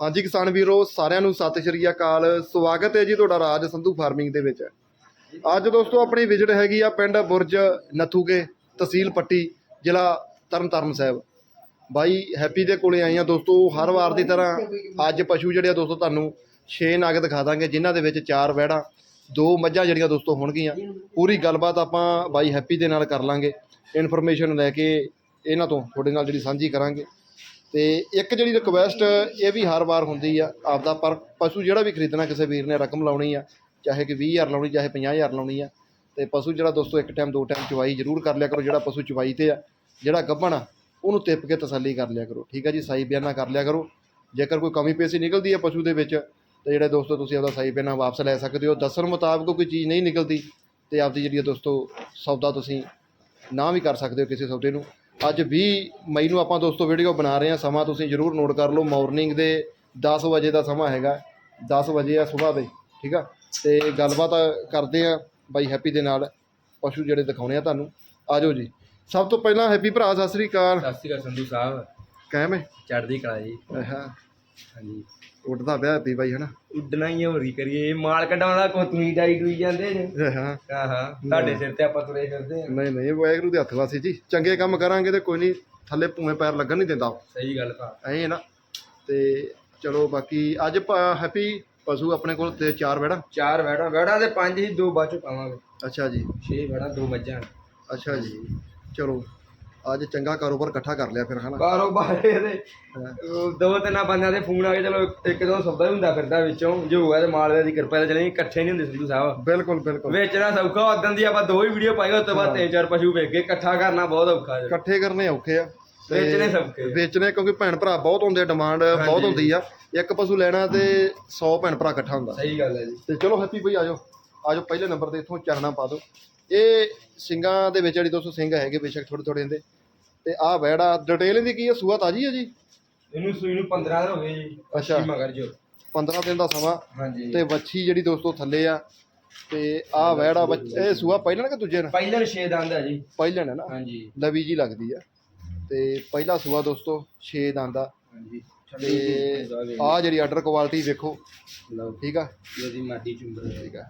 ਹਾਂਜੀ ਕਿਸਾਨ ਵੀਰੋ, ਸਾਰਿਆਂ ਨੂੰ ਸਤਿ ਸ਼੍ਰੀ ਅਕਾਲ। ਸਵਾਗਤ ਹੈ ਜੀ ਤੁਹਾਡਾ ਰਾਜ ਸੰਧੂ ਫਾਰਮਿੰਗ ਦੇ ਵਿੱਚ। ਅੱਜ ਦੋਸਤੋ ਆਪਣੀ ਵਿਜ਼ਿਟ ਹੈਗੀ ਆ ਪਿੰਡ ਬੁਰਜ ਨਥੂਕੇ ਤਹਿਸੀਲ ਪੱਟੀ, ਜ਼ਿਲ੍ਹਾ ਤਰਨਤਾਰਨ ਸਾਹਿਬ। ਬਾਈ, ਹੈਪੀ ਦੇ ਕੋਲੇ ਆਏ ਆ ਦੋਸਤੋ, ਹਰ ਵਾਰ ਦੀ ਤਰ੍ਹਾਂ ਅੱਜ ਪਸ਼ੂ ਜਿਹੜੇ ਆ ਦੋਸਤੋ ਤੁਹਾਨੂੰ 6 ਨਗ ਦਿਖਾ ਦਾਂਗੇ, ਜਿਨ੍ਹਾਂ ਦੇ ਵਿੱਚ ਚਾਰ ਵੈੜਾਂ ਦੋ ਮੱਝਾਂ ਜਿਹੜੀਆਂ ਦੋਸਤੋ ਹੋਣਗੀਆਂ। ਪੂਰੀ ਗੱਲਬਾਤ ਆਪਾਂ ਬਾਈ ਹੈਪੀ ਦੇ ਨਾਲ ਕਰ ਲਾਂਗੇ। ਇਨਫੋਰਮੇਸ਼ਨ ਲੈ ਕੇ ਇਹਨਾਂ ਤੋਂ, ਤੁਹਾਡੇ ਨਾਲ ਜਿਹੜੀ ਸਾਂਝੀ ਕਰਾਂਗੇ। ਤੇ ਇੱਕ ਜਿਹੜੀ ਰਿਕੁਐਸਟ ਇਹ ਵੀ ਹਰ ਵਾਰ ਹੁੰਦੀ ਆ ਆਪਦਾ, ਪਰ ਪਸ਼ੂ ਜਿਹੜਾ ਵੀ ਖਰੀਦਣਾ ਕਿਸੇ ਵੀਰ ਨੇ ਰਕਮ ਲਾਉਣੀ ਆ, ਚਾਹੇ ਕਿ 20000 ਲਾਉਣੀ, ਚਾਹੇ 50000 ਲਾਉਣੀ ਆ, ਤੇ ਪਸ਼ੂ ਜਿਹੜਾ ਦੋਸਤੋ ਇੱਕ ਟਾਈਮ ਦੋ ਟਾਈਮ ਚਵਾਈ ਜ਼ਰੂਰ ਕਰ ਲਿਆ ਕਰੋ, ਜਿਹੜਾ ਪਸ਼ੂ ਚਵਾਈ ਤੇ ਆ, ਜਿਹੜਾ ਗੱਭਣ ਆ, ਉਹਨੂੰ ਤਿੱਪ ਕੇ ਤਸੱਲੀ ਕਰ ਲਿਆ ਕਰੋ, ਠੀਕ ਆ ਜੀ? ਸਾਈ ਬਿਆਨਾ ਕਰ ਲਿਆ ਕਰੋ। ਜੇਕਰ ਕੋਈ ਕਮੀ ਪੇਸ਼ੀ ਨਿਕਲਦੀ ਹੈ ਪਸ਼ੂ ਦੇ ਵਿੱਚ, ਤੇ ਜਿਹੜੇ ਦੋਸਤੋ ਤੁਸੀਂ ਆਪਦਾ ਸਹੀ ਬਿਆਨਾ ਵਾਪਸ ਲੈ ਸਕਦੇ ਹੋ, ਦੱਸਣ ਮੁਤਾਬਕ ਕੋਈ ਚੀਜ਼ ਨਹੀਂ ਨਿਕਲਦੀ, ਤੇ ਆਪਦੀ ਜਿਹੜੀ ਆ ਦੋਸਤੋ ਸੌਦਾ ਤੁਸੀਂ ਨਾ ਵੀ ਕਰ ਸਕਦੇ ਹੋ ਕਿਸੇ ਸੌਦੇ ਨੂੰ। ਅੱਜ 20 ਮਈ ਨੂੰ ਆਪਾਂ ਦੋਸਤੋ ਵੀਡੀਓ ਬਣਾ ਰਹੇ ਹਾਂ। ਸਮਾਂ ਤੁਸੀਂ ਜਰੂਰ ਨੋਟ ਕਰ ਲਓ। ਮਾਰਨਿੰਗ ਦੇ 10 ਵਜੇ ਦਾ ਸਮਾਂ ਹੈਗਾ। 10 ਵਜੇ ਆ ਸਵੇਰ ਦੇ ਠੀਕ ਆ? ਤੇ ਗੱਲਬਾਤ ਕਰਦੇ ਆ ਬਾਈ ਹੈਪੀ ਦੇ ਨਾਲ। ਪਸ਼ੂ ਜਿਹੜੇ ਦਿਖਾਉਣੇ ਆ ਤੁਹਾਨੂੰ। ਆਜੋ ਜੀ। ਸਭ ਤੋਂ ਪਹਿਲਾਂ ਹੈਪੀ ਭਰਾ ਸਤਿ ਸ੍ਰੀ ਅਕਾਲ। ਸਤਿ ਸ਼੍ਰੀ ਅਕਾਲ ਸੰਧੂ ਸਾਹਿਬ। ਕਾਇਮ ਹੈ? ਚੜ੍ਹਦੀ ਕਲਾ ਜੀ। ਆਹਾ ਹਾਂਜੀ। ਉੱਡਦਾ ਪਿਆ ਹੈਪੀ ਬਾਈ ਹਨਾ? ਉੱਡਣਾ ਹੀ ਹੋਰ ਕੀ ਕਰੀਏ? ਮਾਲ ਕਢਾਉਣਾ ਕੋ ਤੁਸੀਂ ਡਾਈ ਡੂਈ ਜਾਂਦੇ ਨੇ। ਹਾਂ ਹਾਂ। ਹਾਂ ਤੁਹਾਡੇ ਸਿਰ ਤੇ ਆਪਾਂ ਤੁਰੇ ਫਿਰਦੇ ਆ। ਨਹੀਂ ਨਹੀਂ ਵਾਹਿਗੁਰੂ ਦੇ ਹੱਥ ਵਾਸੀ ਜੀ। ਚੰਗੇ ਕੰਮ ਕਰਾਂਗੇ ਤੇ ਕੋਈ ਨਹੀਂ ਥੱਲੇ ਭੂਵੇਂ ਪੈਰ ਲੱਗਣ ਨਹੀਂ ਦਿੰਦਾ। ਸਹੀ ਗੱਲ ਭਾ। ਐਂ ਹੈ ਨਾ। ਤੇ ਚਲੋ ਬਾਕੀ ਅੱਜ ਹੈਪੀ ਪਸ਼ੂ ਆਪਣੇ ਕੋਲ ਤੇ ਚਾਰ ਵੜਾ ਚਾਰ ਵੈੜਾਂ ਵੈੜਾਂ ਦੇ ਪੰਜ ਹੀ ਦੋ ਬਾਅਦ ਚ ਪਾਵਾਂਗੇ। ਅੱਛਾ ਜੀ। ਛੇ ਵੈੜਾਂ ਦੋ ਮੱਝਾਂ। ਅੱਛਾ ਜੀ। ਚਲੋ। ਅੱਜ ਚੰਗਾ ਕਾਰੋਬਾਰ ਇਕੱਠਾ ਕਰ ਲਿਆ ਫਿਰ ਹਨਾ? ਕਾਰੋਬਾਰ ਇਹਦੇ ਉਹ ਦੋ ਤਿੰਨ ਬੰਦਿਆਂ ਦੇ ਫੋਨ ਆ ਕੇ ਚਲੋ ਇੱਕ ਦੋ ਸੌਦਾ ਹੀ ਹੁੰਦਾ ਫਿਰਦਾ ਵਿੱਚੋਂ ਜੋ ਹੋਇਆ ਤੇ ਮਾਲਵੇ ਦੀ ਕਿਰਪਾ ਨਾਲ ਚਲੇ ਇਕੱਠੇ ਨਹੀਂ ਹੁੰਦੇ ਸੰਧੂ ਸਾਹਿਬ। ਬਿਲਕੁਲ ਬਿਲਕੁਲ। ਵੇਚਣਾ ਸੌਖਾ ਉਦੋਂ ਦੀ ਆਪਾਂ ਦੋ ਹੀ ਵੀਡੀਓ ਪਾਈ ਉਸ ਤੋਂ ਬਾਅਦ ਤਿੰਨ ਚਾਰ ਪਸ਼ੂ ਵੇਚ ਕੇ ਇਕੱਠਾ ਕਰਨਾ ਬਹੁਤ ਔਖਾ ਜੀ ਇਕੱਠੇ ਕਰਨੇ ਔਖੇ ਆ। ਤੇ ਵੇਚਣੇ ਸੌਖੇ ਵੇਚਣੇ ਕਿਉਂਕਿ ਭੈਣ ਭਰਾ ਬਹੁਤ ਹੁੰਦੇ ਡਿਮਾਂਡ ਬਹੁਤ ਹੁੰਦੀ ਆ। ਇੱਕ ਪਸ਼ੂ ਲੈਣਾ ਤੇ 100 ਭੈਣ ਭਰਾ ਇਕੱਠਾ ਹੁੰਦਾ। ਸਹੀ ਗੱਲ ਹੈ ਜੀ। ਤੇ ਚਲੋ ਹੈਪੀ ਭਾਈ ਆਜੋ ਆਜੋ ਪਹਿਲੇ ਨੰਬਰ ਤੇ ਇੱਥੋਂ ਚਰਨਾ ਪਾ ਦਿਓ। ਇਹ ਸਿੰਘਾਂ ਦੇ ਵਿੱਚ ਜਿਹੜੀ ਦੋਸਤੋ ਸਿੰਘ ਹੈਗੇ ਬੇਸ਼ੱਕ ਥੋੜੇ ਥੋੜੇ ਇਹਦੇ ਤੇ ਆਹ ਵੈੜਾ ਡਿਟੇਲ ਇਹਦੀ ਕੀ ਹੈ ਸੂਆ ਤਾਜੀ ਹੈ ਜੀ? ਇਹਨੂੰ ਸੂਈ ਨੂੰ 15 ਦਿਨ ਹੋ ਗਏ ਜੀ ਅੱਛਾ। ਕੀ ਮਗਰ ਜੋ। 15 ਦਿਨ ਦਾ ਸਮਾਂ। ਹਾਂਜੀ। ਤੇ ਵੱਛੀ ਜਿਹੜੀ ਦੋਸਤੋ ਥੱਲੇ ਆ ਤੇ ਆਹ ਵੈੜਾ ਬੱਚ- ਇਹ ਸੂਆ ਪਹਿਲਣ ਕਿ ਦੂਜੇ ਨਾਲ? ਪਹਿਲਾਂ 6 ਦੰਦ ਹੈ ਜੀ। ਪਹਿਲਣ ਹੈ ਨਾ? ਹਾਂਜੀ। ਲਵੀ ਜੀ ਲੱਗਦੀ ਆ। ਤੇ ਪਹਿਲਾ ਸੂਆ ਦੋਸਤੋ 6 ਦੰਦ ਦਾ ਹਾਂਜੀ। ਤੇ ਆਹ ਜਿਹੜੀ ਆਰਡਰ ਕੁਆਲਿਟੀ ਵੇਖੋ। ਲਓ। ਠੀਕ ਆ? ਇਹਦੀ ਮਾਟੀ ਚੁੰਬਰ ਠੀਕ ਆ।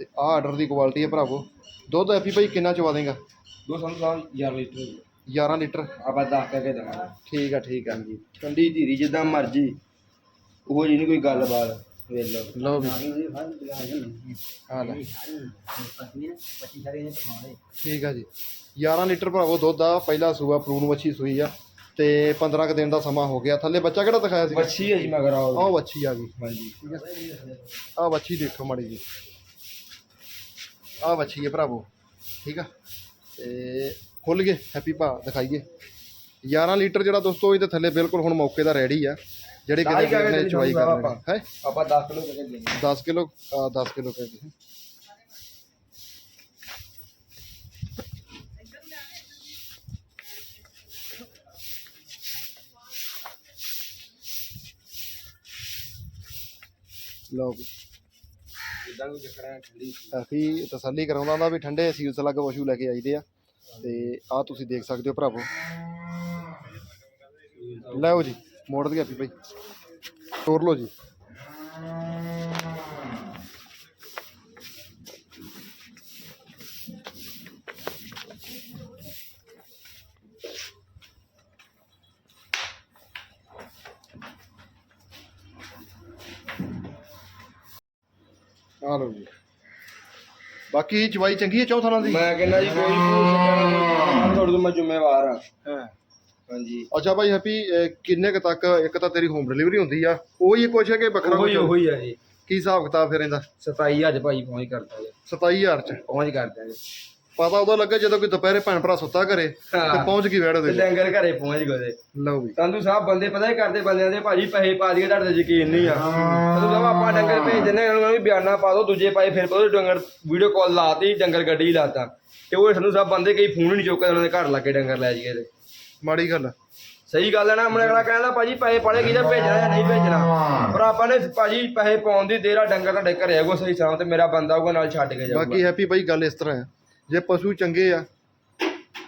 ਤੇ ਆਹ ਆਰਡਰ ਦੀ ਕੁਆਲਿਟੀ ਹੈ ਭਰਾਵੋ। ਦੁੱਧ ਹੈਪੀ ਭਾਈ ਕਿੰਨਾ ਚਵਾ ਦੇਗਾ? ਦੋ ਸੰਤ ਸਾਹਿਬ 11 ਲੀਟਰ 11 ਲੀਟਰ? ਆਪਾਂ ਦੱਸ ਕਰਕੇ ਦੇਵਾਂਗੇ। ਠੀਕ ਆ ਠੀਕ ਆ ਹਾਂਜੀ ਠੰਡੀ ਧੀਰੀ ਜਿੱਦਾਂ ਮਰਜ਼ੀ ਉਹ ਜੀ ਨਹੀਂ ਕੋਈ ਗੱਲਬਾਤ ਵੇਖ ਲਓ। ਲਓ ਵੀ। ਹਾਂ ਲੈ। ਠੀਕ ਆ ਜੀ। 11 ਲੀਟਰ ਭਰਾਵੋ ਦੁੱਧ ਆ ਪਹਿਲਾ ਸੂਆ ਪ੍ਰੂਨ ਵੱਛੀ ਸੂਈ ਆ। ਤੇ 15 ਕੁ ਦਿਨ ਦਾ ਸਮਾਂ ਹੋ ਗਿਆ। ਥੱਲੇ ਬੱਚਾ ਕਿਹੜਾ ਦਿਖਾਇਆ ਸੀ? ਮੱਛੀ ਹੈ ਜੀ ਮਗਰ ਆਓ। ਆਹ ਵੱਛੀ ਆ ਗਈ। ਹਾਂਜੀ। ਆਹ ਵੱਛੀ ਦੇਖੋ ਮਾੜੀ ਜੀ ਆਹ ਵੱਛੀ ਹੈ ਭਰਾਵੋ ਠੀਕ ਆ? ਤੇ ਖੁੱਲ ਗਏ ਹੈਪੀ ਭਾ ਦਿਖਾਈਏ। 11 ਲੀਟਰ ਜਿਹੜਾ ਦੋਸਤੋ ਇਹਦੇ ਥੱਲੇ ਬਿਲਕੁਲ ਹੁਣ ਮੌਕੇ ਦਾ ਰੈਡੀ ਆ ਜਿਹੜੇ ਕਿਤੇ ਰਹੇ ਸੰਧੂ ਸਾਹਿਬ ਕਰਨੀ ਹੈ। ਆਪਾਂ 10 ਕਿਲੋ ਕਰਕੇ ਦੇਣੀ 10 ਕਿਲੋ 10 ਕਿਲੋ ਗਏ ਲਓ ਵੀ ਠੰਡੀ ਕਾਫੀ ਤਸੱਲੀ ਕਰਾਉਂਦਾ ਹੁੰਦਾ ਵੀ ਠੰਡੇ ਸੀਲਸ ਲੱਗ ਪਸ਼ੂ ਲੈ ਕੇ ਆਈਦੇ ਆ। ਤੇ ਆਹ ਤੁਸੀਂ ਦੇਖ ਸਕਦੇ ਹੋ ਭਰਾਵੋ। ਲਓ ਜੀ ਮੋੜ ਦੀ ਆਪੀ ਭਾਈ ਤੋਰ ਲਓ ਜੀ। ਬਾਕੀ ਚਵਾਈ ਚੰਗੀ ਹੈ ਚੌਥਾ ਨਾਲ ਦੀ? ਮੈਂ ਕਹਿੰਦਾ ਜੀ ਕੋਈ ਭੂਲ ਤੁਹਾਡੇ ਤੋਂ ਮੈਂ ਜ਼ਿੰਮੇਵਾਰ ਹਾਂ। ਹਾਂ। ਹਾਂਜੀ। ਅੱਛਾ ਭਾਈ ਹੈਪੀ ਕਿੰਨੇ ਕ ਤੱਕ ਇੱਕ ਤਾਂ ਤੇਰੀ ਹੋਮ ਡਿਲੀਵਰੀ ਹੁੰਦੀ ਆ? ਉਹੀ ਕੁਛ ਹੈ ਕਿ ਵੱਖਰਾ ਉਹੀ ਕੁਛ? ਉਹੀ ਹੈ ਜੀ। ਕੀ ਹਿਸਾਬ ਕਿਤਾਬ ਫਿਰ ਇਹਦਾ? 27 ਅੱਜ ਭਾਈ ਪਹੁੰਚ ਕਰਦਾ ਜੀ। 27000 ਚ। ਪਹੁੰਚ ਕਰਦਾ ਜੀ। ਪਤਾ ਉਦੋਂ ਲੱਗਾ ਜਦੋਂ ਕੋਈ ਦੁਪਹਿਰੇ ਭੈਣ ਭਰਾ ਸੁੱਤਾ ਘਰੇ ਤੇ ਹਾਂ। ਪਹੁੰਚ ਗਈ ਵੈੜ ਤੇ ਦੇ ਡੰਗਰ ਘਰੇ ਪਹੁੰਚ ਗਏ ਲਓ ਵੀ। ਸੰਧੂ ਸਾਹਿਬ ਬੰਦੇ ਪਤਾ ਹੀ ਕਰਦੇ ਬੰਦਿਆਂ ਦੇ ਭਾਜੀ ਪੈਸੇ ਪਾ ਦਈਏ ਤੁਹਾਡੇ ਤੇ ਯਕੀਨ ਨਹੀਂ ਆ। ਸੰਧੂ ਸਾਹਿਬ ਆਪਾਂ ਡੰਗਰ ਭੇਜ ਦਿੰਦੇ ਉਹਨਾਂ ਨੂੰ ਵੀ ਬਿਆਨਾ ਪਾ ਦੋ ਦੂਜੇ ਪਾਏ ਫਿਰ ਪਤਾ ਡੰਗਰ ਵੀਡੀਓ ਕਾਲ ਲਾਤੀ ਡੰਗਰ ਗੱਡੀ ਲਾਤਾ। ਤੇ ਉਹ ਸੰਧੂ ਸਾਹਿਬ ਬੰਦੇ ਕਈ ਫੋਨ ਨਹੀਂ ਚੁੱਕਦੇ ਉਹਨਾਂ ਦੇ ਘਰ ਲਾ ਕੇ ਡੰਗਰ ਲੈ ਜਾਈਏ ਤੇ। ਮਾੜੀ ਗੱਲ ਆ। ਸਹੀ ਗੱਲ ਹੈ ਨਾ ਆਪਣੇ ਅਗਲਾ ਕਹਿੰਦਾ ਭਾਜੀ ਪੈਸੇ ਪਾਣੇ ਕਿਹਦਾ ਭੇਜਣਾ ਜਾਂ ਨਹੀਂ ਭੇਜਣਾ? ਪਰ ਆਪਾਂ ਨੇ ਭਾਜੀ ਪੈਸੇ ਪਾਉਣ ਦੀ ਦੇਰਾ ਡੰਗਰ ਤੁਹਾਡੇ ਘਰੇ ਆਗੋ ਸਹੀ ਸਾਂ ਤੇ ਮੇਰਾ ਬੰਦਾ ਆਊਗਾ ਨਾਲ ਛੱਡ ਕੇ ਜਾਊਗਾ। ਬਾਕੀ ਹੈਪੀ ਭਾਈ ਗੱਲ ਇਸ ਤਰ੍ਹਾਂ ਆ। ਜੇ ਪਸ਼ੂ ਚੰਗੇ ਆ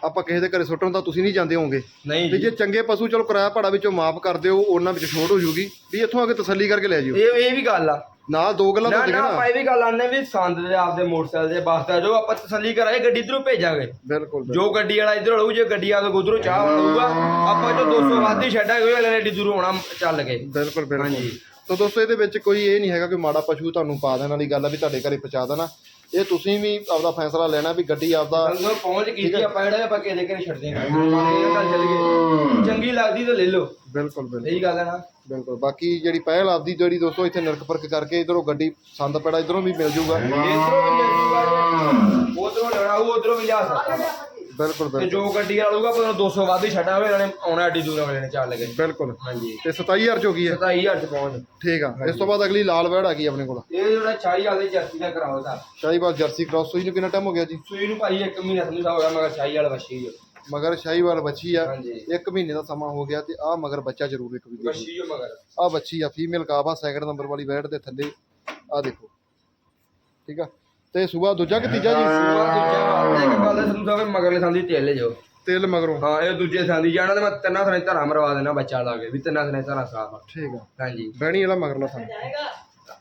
ਆਪਾਂ ਕਿਸੇ ਦੇ ਘਰੇ ਸੁੱਟਣ ਤਾਂ ਤੁਸੀਂ ਨਹੀਂ ਜਾਂਦੇ ਹੋਵੋਗੇ। ਨਹੀਂ ਵੀ ਜੀ। ਜੇ ਚੰਗੇ ਪਸ਼ੂ ਚਲੋ ਕਿਰਾਇਆ ਭਾੜਾ ਵਿੱਚੋਂ ਮਾਫ ਕਰ ਦਿਓ ਉਹਨਾਂ ਵਿੱਚ ਛੋਟ ਹੋ ਜੂਗੀ। ਵੀ ਇੱਥੋਂ ਆ ਕੇ ਤਸੱਲੀ ਕਰਕੇ ਲੈ ਜਿਓ। ਇਹ ਇਹ ਵੀ ਗੱਲ ਆ। ਨਾਲ ਦੋ ਗੱਲਾਂ ਨਾ ਤਾਂ ਨਾ ਨਾ ਆਪਾਂ ਇਹ ਵੀ ਗੱਲ ਆਨੇ ਵੀ ਸੰਦ ਦੇ ਆਪਦੇ ਮੋਟਰਸਾਈਕਲ ਦੇ ਬਾਸਤਾ ਜੋ ਆਪਾਂ ਤਸੱਲੀ ਕਰਾਂਗੇ ਗੱਡੀ ਇਧਰੋਂ ਭੇਜਾਂਗੇ। ਬਿਲਕੁਲ ਬਿਲਕੁਲ। ਜੋ ਗੱਡੀ ਵਾਲਾ ਇਧਰ ਹੋਊ ਜੇ ਗੱਡੀ ਵਾਲਾ ਉਧਰੋਂ ਚਾਹ ਵਾਲਾ ਹੋਊਗਾ ਆਪਾਂ ਜੋ 200 ਵੱਧ ਹੀ ਛੱਡਾਂਗੇ ਉਹ ਅਗਲੇ ਏਡੀ ਦੂਰੋਂ ਆਉਣਾ ਚੱਲ ਗਏ ਬਿਲਕੁਲ ਬਿਲਕੁਲ। ਹਾਂਜੀ। ਤਾਂ ਦੋਸਤੋ ਇਹਦੇ ਵਿੱਚ ਕੋਈ ਇਹ ਨਹੀਂ ਹੈਗਾ ਕਿ ਮਾੜਾ ਪਸ਼ੂ ਤੁਹਾਨੂੰ ਪਾ ਦੇਣ ਵਾਲੀ ਗੱਲ ਆ ਵੀ ਤੁਹਾਡੇ ਘਰੇ ਪਹੁੰਚਾ ਦੇਣਾ। ਇਹ ਤੁਸੀਂ ਵੀ ਆਪਦਾ ਫੈਸਲਾ ਲੈਣਾ ਵੀ ਗੱਡੀ ਆਪਦਾ ਪਹੁੰਚ ਕੀਤੀ ਆਪਾਂ ਜਿਹੜਾ ਆਪਾਂ ਕਿਸੇ ਦੇ ਘਰੇ ਛੱਡ ਇਹ ਗੱਲ ਚੱਲ ਗਈ। ਚੰਗੀ ਲੱਗਦੀ ਤਾਂ ਲੈ ਲਓ। ਬਿਲਕੁਲ ਬਿਲਕੁਲ। ਸਹੀ ਗੱਲ ਹੈ ਨਾ। ਬਿਲਕੁਲ। ਬਾਕੀ ਜਿਹੜੀ ਪਹਿਲ ਆਪਦੀ ਜਿਹੜੀ ਦੋਸਤੋ ਇੱਥੇ ਨਿਰਖ ਪਰਖ ਕਰਕੇ ਇਧਰੋਂ ਗੱਡੀ ਸੰਦ ਪੈੜਾ ਇਧਰੋਂ ਵੀ ਮਿਲ ਜੂਗਾ। ਇਧਰੋਂ ਵੀ ਮਿਲ ਜੂਗਾ। ਉਧਰੋਂ ਲੈਣਾ ਉਧਰੋਂ ਵੀ ਲਿਆ ਸਕਦਾ। ਬਿਲਕੁਲ ਤੇ ਬਿਲਕੁਲ। ਜੋ ਗੱਡੀ ਵਾਲਾ ਆਪਾਂ 200 ਵੱਧ ਹੀ ਛੱਡਾਂਗੇ ਇਹਨਾਂ ਨੇ ਆਉਣਾ ਏਡੀ ਦੂਰ ਵਾਲੇ ਨੇ ਚੱਲ ਗਏ। ਬਿਲਕੁਲ। ਹਾਂਜੀ। ਤੇ 27000 ਚ ਹੋ ਗਈ ਹੈ? 27000 ਚ ਪਹੁੰਚ। ਠੀਕ ਆ। ਇਸ ਤੋਂ ਬਾਅਦ ਅਗਲੀ ਲਾਲ ਵੈੜ ਆ ਗਈ ਆਪਣੇ ਕੋਲ। ਇਹ ਜਿਹੜਾ ਛਾਈ ਵਾਲੇ ਜਰਸੀ ਦਾ ਕਰਾਉਦਾ ਸ਼ਾਹੀਵਾਲ ਜਰਸੀ ਕ੍ਰਾਸ ਸੂਈ ਨੂੰ ਕਿੰਨਾ ਟਾਈਮ ਹੋ ਗਿਆ ਜੀ? ਸੂਈ ਨੂੰ ਭਾਈ ਇੱਕ ਮਹੀਨਾ ਸਮਝਦਾ ਹੋਗਾ ਮਗਰ ਛਾਈ ਵਾਲਾ ਵੱਛੀ ਹੀ ਮਗਰ ਸ਼ਾਹੀਵਾਲ ਬੱਚੀ ਆ। ਹਾਂਜੀ। ਇੱਕ ਮਹੀਨੇ ਦਾ ਸਮਾਂ ਹੋ ਗਿਆ ਤੇ ਆ ਮਗਰ ਬੱਚਾ ਜ਼ਰੂਰ ਇੱਕ ਵੀ ਵੱਛੀ ਹੋ ਮਗਰ। ਆ ਬੱਚੀ ਆ ਫੀਮੇਲ ਕਾਫ ਆ ਸੈਕਿੰਡ ਨੰਬਰ ਵਾਲੀ ਵੈੜ ਦੇ ਥੱਲੇ। ਆ ਦੇਖੋ। ਠੀਕ ਆ? ਤੇ ਸੂਆ ਦੂਜਾ ਕਿ ਤੀਜਾ ਜੀ? ਸੂਆ ਦੂਜਾ ਇੱਕ ਗੱਲ ਸਮਝਦਾ ਵੀ ਮਗਰਲੇ ਸੰਦੀ ਤੇਲ ਜੋ ਤੇਲ ਮਗਰੋਂ। ਹਾਂ ਇਹ ਦੂਜੇ ਸੰਦੀ ਜਾਣਾ ਤੇ ਮੈਂ ਤਿੰਨਾਂ ਥਣੇ ਧਰਾ ਮਰਵਾ ਦੇਣਾ ਬੱਚਾ ਲਾ ਕੇ ਵੀ ਤਿੰਨਾਂ ਥਣੇ ਧਰਾ ਸਾਫ਼ ਆ। ਠੀਕ ਆ। ਹਾਂਜੀ। ਬਹਿਣੀ ਵਾਲਾ ਮਗਰਲਾ ਥਣ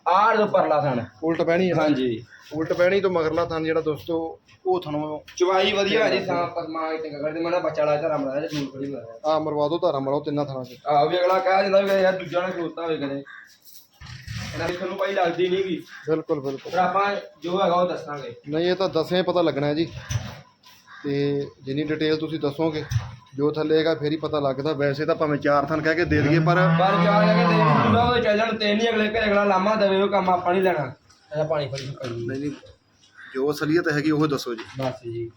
ਆਹ ਜੋ ਪਰਲਾ ਥਣ ਉਲਟ ਬਹਿਣੀ ਆ। ਹਾਂਜੀ। ਉਲਟ ਬਹਿਣੀ ਤੋਂ ਮਗਰਲਾ ਥਣ ਜਿਹੜਾ ਦੋਸਤੋ ਉਹ ਥਣੋਂ ਚਵਾਈ ਵਧੀਆ ਹੈ ਜੀ ਸਾਫ਼ ਪਰਮਾ ਇਤੇ ਕਰਦੇ। ਮੈਂ ਨਾ ਬੱਚਾ ਲਾ ਧਰਾ ਮਰਵਾ ਦੇ ਮਰਵਾ ਆ ਮਰਵਾ ਦੋ ਧਾਰਾ ਮਰਾਓ ਤਿੰਨਾਂ ਥਣਾਂ 'ਚ। ਆ ਵੀ ਅਗਲਾ ਕਹਿ ਦਿੰਦਾ ਵੀ ਯਾਰ ਦੂਜਾ ਨਾ ਖਲੋਤਾ ਹੋਵੇ ਕਦੇ। ਇਹਨਾਂ ਦੀ ਤੁਹਾਨੂੰ ਲੱਗਦੀ ਬਿਲਕੁਲ ਬਿਲਕੁਲ। ਪਰ ਆਪਾਂ ਜੋ ਹੈਗਾ ਉਹ ਦੱਸਾਂਗੇ। ਨਹੀਂ ਇਹ ਤਾਂ ਦੱਸਿਆ ਹੀ ਪਤਾ ਲੱਗਣਾ ਹੈ ਜੀ। ਤੇ ਜਿੰਨੀ ਡਿਟੇਲ ਤੁਸੀਂ ਦੱਸੋਗੇ ਜੋ ਥੱਲੇ ਹੈਗਾ ਫੇਰ ਹੀ ਪਤਾ ਲੱਗਦਾ। ਵੈਸੇ ਤਾਂ ਭਾਵੇਂ ਚਾਰ ਥਣ ਕਹਿ ਕੇ ਦੇ ਦਈਏ ਪਰ ਪਰ ਜਾ ਕੇ ਦੇ ਪੂਰਾ ਉਹ ਚੱਲ ਜਾਣ ਤੇ ਨਹੀਂ ਅਗਲੇ ਘਰੇ ਅਗਲਾ ਲਾਮਾ ਦੇਵੇ ਉਹ ਕੰਮ ਆਪਾਂ ਨਹੀਂ ਲੈਣਾ। ਇਹਦਾ ਪਾਣੀ ਫੜੀ ਨਹੀਂ ਨਹੀਂ। ਜੋ ਅਸਲੀਅਤ ਹੈਗੀ ਉਹ ਦੱਸੋ ਜੀ। ਬਸ ਜੀ।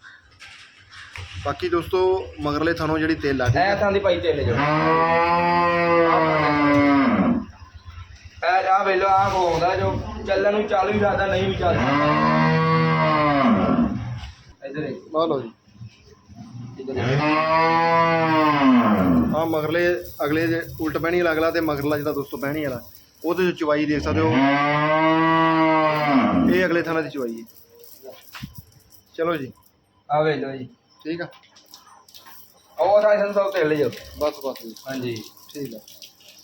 ਬਾਕੀ ਦੋਸਤੋ ਮਗਰਲੇ ਥਣੋਂ ਜਿਹੜੀ ਤੇਲ ਆ ਐ ਤਾਂ ਦੀ ਭਾਈ ਤੇਲੇ ਜੋ ਐ ਆ ਵੇਲੋ ਆ ਹੋਉਂਦਾ ਜੋ ਚੱਲਣ ਨੂੰ ਚੱਲ ਵੀ ਸਕਦਾ ਨਹੀਂ ਵੀ ਚੱਲ ਇਧਰ ਦੇਖ ਆ ਲਓ ਜੀ। ਇਧਰ ਦੇਖ ਆ ਮਗਰਲੇ ਅਗਲੇ ਜੇ ਉਲਟ ਬਹਿਣੀ ਵਾਲਾ ਅਗਲਾ ਤੇ ਮਗਰਲਾ ਜਿਹੜਾ ਦੋਸਤੋ ਬਹਿਣੀ ਵਾਲਾ ਉਹਦੇ ਚ ਚਵਾਈ ਦੇਖ ਸਕਦੇ ਹੋ। ਇਹ ਅਗਲੇ ਥਾਣਾ ਦੀ ਚਵਾਈ ਹੈ। ਚਲੋ ਜੀ। ਆ ਵੇਲੋ ਜੀ। ਠੀਕ ਆ। ਉਹ ਰਾਜਨ ਸਾਹਿਬ ਤੇਲੇ ਜੋ ਬਸ ਬਸ ਜੀ। ਹਾਂਜੀ। ਠੀਕ ਆ।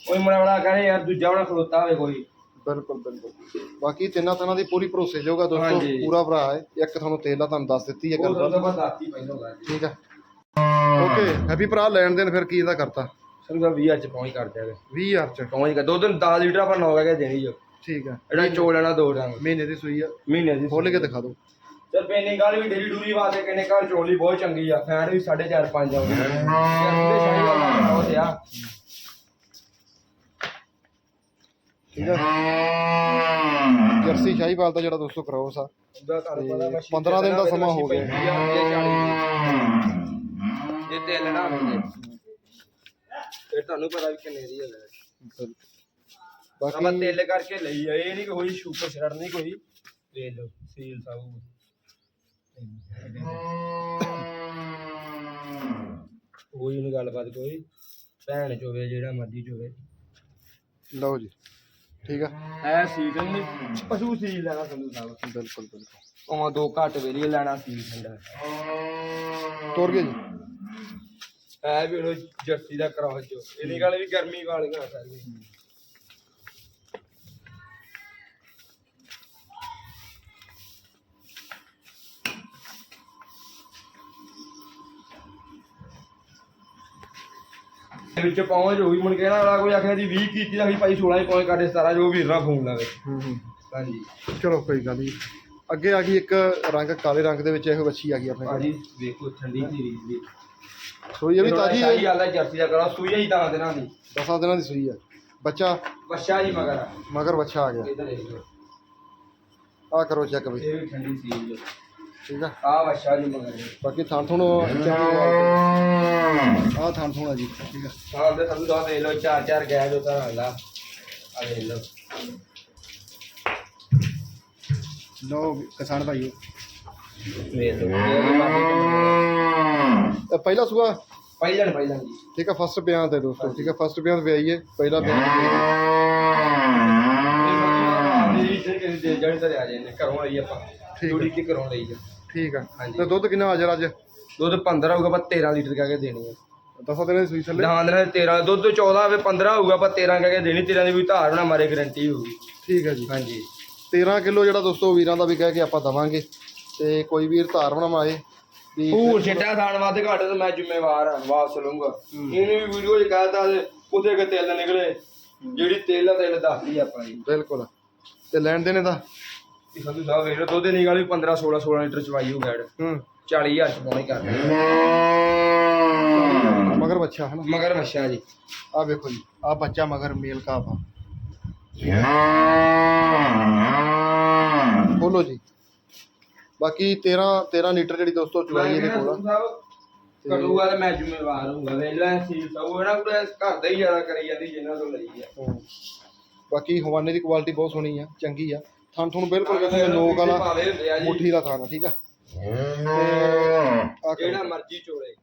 ਕੋਈ ਮੁੰਡਾ ਬੜਾ ਕਹੇ ਯਾਰ ਦੂਜਾ ਬਣਾ ਖਲੋਤਾ ਹੋਵੇ ਕੋਈ। ਬਿਲਕੁਲ ਬਿਲਕੁਲ। ਬਾਕੀ ਤਿੰਨਾਂ ਥਾਣਾ ਦੀ ਪੂਰੀ ਭਰੋਸੇ ਜੋਗਾ ਦੋਸਤੋ ਹਾਂਜੀ। ਪੂਰਾ ਭਰਾ ਹੈ। ਇੱਕ ਤੁਹਾਨੂੰ ਤੇਲ ਦਾ ਤੁਹਾਨੂੰ ਦੱਸ ਦਿੱਤੀ ਹੈ ਉਹ ਗੱਲ। ਤਾਂ ਬਸ ਆਤੀ ਪਹਿਲੋਂ ਗੱਲ। ਠੀਕ ਆ। ਓਕੇ ਹੈਪੀ ਭਰਾ ਲੈਣ ਦੇਣ ਫਿਰ ਕੀ ਇਹਦਾ ਕਰਤਾ? ਸਾਨੂੰ 20 ਚ ਪਹੁੰਚ ਕਰ ਦਿਆਂਗੇ। 20000 ਚ? ਪਹੁੰਚ ਕਰ ਦੋ ਦਿਨ 10 ਲੀਟਰ ਆਪਾਂ 9 ਕਹਿ ਦੇਣੀ ਜੋ। ਠੀਕ ਆ। ਜਿਹੜਾ ਚੋਲ ਲੈਣਾ ਦੋ ਡੰਗ ਮਹੀਨੇ ਦੀ ਸੂਈ ਆ। ਮਹੀਨੇ ਦੀ ਖੋਲ ਕੇ ਦਿਖਾ ਦਿਓ। ਚਲ ਪੈਨਿੰਗ ਵਾਲੀ ਵੀ ਡੇਰੀ ਡੂਰੀ ਵਾਸਤੇ ਕਿੰਨੇ ਘਰ ਚੋਲੀ ਬਹੁਤ ਚੰਗੀ ਆ ਫੈਟ ਵੀ 4.5 5 ਆਉਂਦੀ ਹੈ ਦੇ ਸ਼ਾਹੀ ਵਾਲਾ ਉਹ ਤੇ ਆ। ਠੀਕ ਆ? ਜਰਸੀ ਸ਼ਾਹੀਵਾਲ ਦਾ ਜਿਹੜਾ ਦੋਸਤੋ ਕ੍ਰੋਸ ਆ ਮੈਂ 15 ਦਿਨ ਦਾ ਸਮਾਂ ਹੋ ਗਿਆ। ਇਹ ਤੇ ਲੈਣਾ ਹੁੰਦੇ ਫਿਰ ਤੁਹਾਨੂੰ ਪਤਾ ਵੀ ਕਿੰਨੇ ਦੀ ਹੈ ਆਪਾਂ ਬਾਕੀ ਤੇਲ ਕਰਕੇ ਲਈ ਆ ਇਹ ਨਹੀਂ ਕਿ ਹੋਈ ਸ਼ੂਪਰ ਸ਼ਰਟ ਨਹੀਂ ਕੋਈ। ਵੇਖ ਲਓ ਸੀਲ ਸਾਊ। ਕੋਈ ਨਹੀਂ ਗੱਲਬਾਤ ਕੋਈ। ਭੈਣ ਚੋਵੇ ਜਿਹੜਾ ਮਰਜ਼ੀ ਚੋਵੇ। ਲਓ ਜੀ। ਠੀਕ ਆ? ਐ ਸੀਜ਼ਨ ਨਹੀਂ ਪਸ਼ੂ ਸੀਲ ਲੈਣਾ ਸੰਧੂ ਸਾਹਿਬ ਬਿਲਕੁਲ ਬਿਲਕੁਲ। ਉਹ ਦੋ ਘੱਟ ਵੇਲੀਏ ਲੈਣਾ ਸੀਲ ਠੰਡਾ ਤੋਰ ਗਏ ਜੀ? ਐ ਵੀ ਉਹ ਜਰਸੀ ਦਾ ਕਰਾਉ ਜੋ। ਇਹਦੀ ਗੱਲ ਵੀ ਗਰਮੀ ਵਾਲੀਆਂ ਸਾਰੀ ਵਿੱਚ ਪਹੁੰਚ ਹੋਈ ਮੁੜ ਕੇ ਨਾ ਅਗਲਾ ਕੋਈ ਆਖਿਆ ਜੀ 20 ਕੀਤੀ ਅਸੀਂ ਭਾਈ 16 ਹੀ ਪਹੁੰਚ ਕਰਦੇ 17 ਜੋ ਵੀਰ ਫੋਨ ਲਾਵੇ ਹੂੰ ਹੂੰ। ਹਾਂਜੀ। ਚਲੋ ਕੋਈ ਗੱਲ ਨਹੀਂ ਅੱਗੇ ਆ ਗਈ ਇੱਕ ਰੰਗ ਕਾਲੇ ਰੰਗ ਦੇ ਵਿੱਚ ਇਹੋ ਵੱਛੀ ਆ ਗਈ ਆਪਣੇ ਕੋਲ ਭਾਜੀ ਵੇਖੋ ਠੰਡੀ ਧੀਰੀ ਦੀ। ਸੂਈ ਇਹ ਵੀ ਤਾਜੀ ਹੈ। ਗੱਲ ਹੈ ਜਰਸੀ ਦਾ ਕਰਾ ਸੂਈ ਹੀ ਤਾਂ ਦਿਨਾਂ ਦੀ। ਦਸਾਂ ਦਿਨਾਂ ਦੀ ਸੂਈ ਹੈ ਬੱਚਾ? ਬੱਚਾ ਜੀ ਮਗਰ। ਮਗਰ ਬੱਚਾ ਆ ਗਿਆ। ਇਧਰ ਆ ਕਰੋ ਚੈੱਕ ਬਈ ਇਹ ਵੀ ਠੰਡੀ ਸੀ ਜੋ ਠੀਕ ਆ ਆ ਬੱਚਾ ਜੀ ਮਗਰ ਬਾਕੀ ਥਣ ਥਣ ਆ ਥਣ ਥਣ ਆ ਜੀ ਠੀਕ ਆ ਹਾਂ ਦੇ ਸਾਨੂੰ ਦਾ ਦੇ ਲੋ ਚਾਰ ਚਾਰ ਗੈਸ ਉਤਾਰ ਆਂਦਾ ਆ ਦੇ ਲੋ ਲੋ ਕਿਸਾਨ ਭਾਈਓ ਵੇਖ ਲੋ ਇਹ ਪਹਿਲਾ ਸੂਆ ਪਹਿਲਣ ਪਹਿਲਣ ਜੀ ਠੀਕ ਆ ਫਸਟ ਬਿਆਨ ਤੇ ਦੋਸਤੋ ਠੀਕ ਆ ਫਸਟ ਬਿਆਨ ਤੇ ਆਈਏ ਪਹਿਲਾ ਬਿਆਨ ਕਿਸੇ ਦੇ ਜਣ ਤੇ ਆ ਜਾਂਦੇ ਘਰੋਂ ਲਈ ਆਪਾਂ ਠੀਕ ਜੋੜੀ ਕੀ ਘਰੋਂ ਲਈ ਜਾ ਠੀਕ ਆ। ਹਾਂਜੀ। ਤੇ ਦੁੱਧ ਕਿੰਨਾ ਹਾਜ਼ਰ ਅੱਜ ਦੁੱਧ 15 ਹੋਊਗਾ ਆਪਾਂ 13 ਲੀਟਰ ਕਹਿ ਕੇ ਦੇਣੀ ਹੈ ਦਸਾਂ ਦੀ ਸੂਈ ਥੱਲੇ? ਦਹਾਂ ਦਿਨਾਂ ਦੇ 13 ਦੁੱਧ 14 ਹੋਵੇ 15 ਹੋਊਗਾ ਆਪਾਂ 13 ਕਹਿ ਕੇ ਦੇਣੀ 13 ਦੀ ਵੀ ਧਾਰ ਨਾ ਮਾਰੇ ਗਾਰੰਟੀ ਹੋਊਗੀ। ਠੀਕ ਹੈ ਜੀ। ਹਾਂਜੀ। 13 ਕਿਲੋ ਜਿਹੜਾ ਦੋਸਤੋ ਵੀਰਾਂ ਦਾ ਵੀ ਕਹਿ ਕੇ ਆਪਾਂ ਦਵਾਂਗੇ ਤੇ ਕੋਈ ਵੀਰ ਧਾਰ ਬਣਾਏ ਵੀ ਭੂਰ ਛੱਡਾ ਥਾਣ ਵਾਦੇ ਘਾਟ ਤੇ ਮੈਂ ਜ਼ਿੰਮੇਵਾਰ ਹਾਂ ਵਾਪਸ ਲਊਂਗਾ। ਇਹਨੇ ਵੀ ਵੀਡੀਓ 'ਚ ਕਹਤਾ ਉਹਦੇ ਕਿ ਤੇਲ ਨਿਕਲੇ ਜਿਹੜੀ ਤੇਲ ਆ ਤੇਲ ਦੱਸਦੀ ਆਪਾਂ ਜੀ। ਬਿਲਕੁਲ। ਤੇ ਲੈਣ ਦੇਣੇ ਦਾ ਇਹ ਸੰਧੂ ਸਾਹਿਬ ਵੇਖ ਲਓ ਦੁੱਧ ਨਿਕਾਲੀ 15 16 16 ਲੀਟਰ ਚਵਾਈ ਹੋ ਗੈੜ ਹੂੰ। 40000 ਚ ਪਾਉਣੀ ਕਰ ਮਗਰ ਬੱਚਾ ਹੈ ਨਾ ਮਗਰ ਮੱਛਾ ਜੀ। ਆ ਵੇਖੋ ਜੀ ਆ ਬੱਚਾ ਮਗਰ ਮੇਲ ਕਾਫ ਆ। ਬੋਲੋ ਜੀ। ਬਾਕੀ 13 13 ਲੀਟਰ ਜਿਹੜੀ ਦੋਸਤੋ ਚੁਆਈ ਇਹਦੇ ਕੋਲ ਆ। ਕਟੂਆ ਤੇ ਮੈਂ ਜ਼ਿੰਮੇਵਾਰ ਹੋਊਗਾ। ਵੇਲਾ ਸੀ ਸਭ ਇਹਨਾਂ ਕੋਲ ਘਰ ਦਾ ਹੀ ਜ਼ਿਆਦਾ ਕਰੀ ਜਾਂਦੀ ਜਿੰਨਾਂ ਤੋਂ ਲਈ ਆ। ਹੂੰ। ਬਾਕੀ ਹਵਾਨੇ ਦੀ ਕੁਆਲਿਟੀ ਬਹੁਤ ਸੋਹਣੀ ਆ ਚੰਗੀ ਆ। ਥਣ ਤੁਹਾਨੂੰ ਬਿਲਕੁਲ ਕਹਿੰਦੇ ਨੋਕ ਵਾਲਾ ਮੁੱਠੀ ਦਾ ਥਣ ਠੀਕ ਆ? ਜਿਹੜਾ ਮਰਜ਼ੀ ਚੋਲੇ।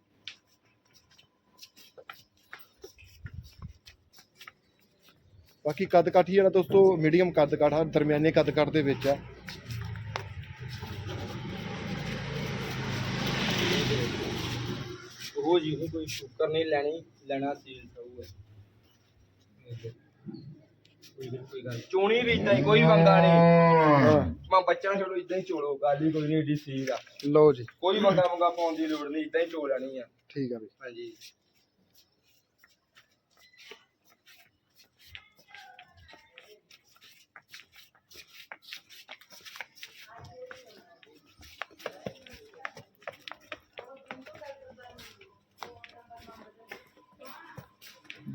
ਬਾਕੀ ਕੱਦ ਕਾਠੀ ਜਿਹੜਾ ਦੋਸਤੋ ਮੀਡੀਅਮ ਕੱਦ ਕਾਠ ਦਰਮਿਆਨੇ ਕੱਦ ਕਾਠ ਦੇ ਵਿੱਚ ਆ। ਉਹ ਜੀ ਉਹ ਕੋਈ ਸ਼ੁਕਰ ਨਹੀਂ ਲੈਣੀ ਲੈਣਾ ਸੀਲ ਕੋਈ ਗੱਲ ਚੋਣੀ ਵੀ ਇਦਾਂ ਹੀ ਕੋਈ ਬੰਦਾ ਨਹੀਂ ਮੈਂ ਬੱਚਾ ਛੋੜੋ ਇਦਾਂ ਹੀ ਚੋਲੋ ਗੱਲ ਹੀ ਕੋਈ ਨਹੀਂ ਏਡੀ ਸੀਲ ਆ। ਲਓ ਜੀ। ਕੋਈ ਬੰਦਾ ਮੰਗਾ ਪਾਉਣ ਦੀ ਲੋੜ ਨਹੀਂ ਇਦਾਂ ਹੀ ਚੋ ਲੈਣੀ ਆ। ਠੀਕ ਆ ਬਈ। ਹਾਂਜੀ।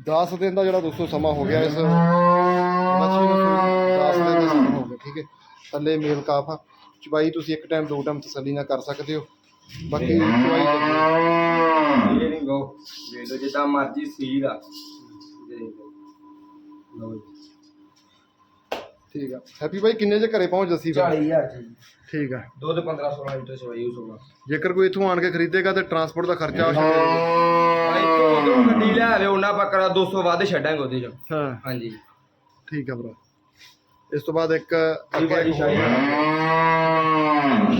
ਦਸ ਦਿਨ ਦਾ ਜਿਹੜਾ ਦੋਸਤੋ ਸਮਾਂ ਹੋ ਗਿਆ ਇਸ ਮੱਛੀ ਨੂੰ 10 ਦਿਨ ਦਾ ਸਮਾਂ ਹੋ ਗਿਆ ਠੀਕ ਹੈ। ਥੱਲੇ ਮੇਲ ਕਾਫ ਚਬਾਈ ਤੁਸੀਂ ਇੱਕ ਟਾਈਮ ਦੋ ਟਾਈਮ ਤਸੱਲੀ ਨਾਲ ਕਰ ਸਕਦੇ ਹੋ। ਬਾਕੀ ਚਬਾਈ। ਇਹ ਨਹੀਂ ਗੋ ਵੇਖ ਲਓ ਜਿੱਦਾਂ ਮਰਜ਼ੀ ਸੀਲ ਆ। ਦੇਖ ਲਓ ਲਓ ਜੀ। ਠੀਕ ਆ। ਹੈਪੀ ਬਾਈ ਕਿੰਨੇ ਜੇ ਘਰੇ ਪਹੁੰਚ ਜੱਸੀ ਫਿਰ 40000 ਜੀ। ਠੀਕ ਆ। ਦੁੱਧ 15 16 ਲੀਟਰ ਚਵਾਈ ਉਸ ਤੋਂ ਜੇਕਰ ਕੋਈ ਇੱਥੋਂ ਆਣ ਕੇ ਖਰੀਦੇਗਾ ਤੇ ਟਰਾਂਸਪੋਰਟ ਦਾ ਖਰਚਾ ਭਾਈ ਤੋਂ ਉਧਰੋਂ ਗੱਡੀ ਲੈ ਆਵੇ ਉਹਨਾਂ ਪੱਕਰਾ 200 ਵੱਧ ਛੱਡਾਂਗੇ ਉਹਦੇ ਚ। ਹਾਂ। ਹਾਂਜੀ। ਠੀਕ ਆ ਭਰਾ। ਇਸ ਤੋਂ ਬਾਅਦ ਇੱਕ ਜੀ ਭਾਜੀ ਸ਼ਾਹੀ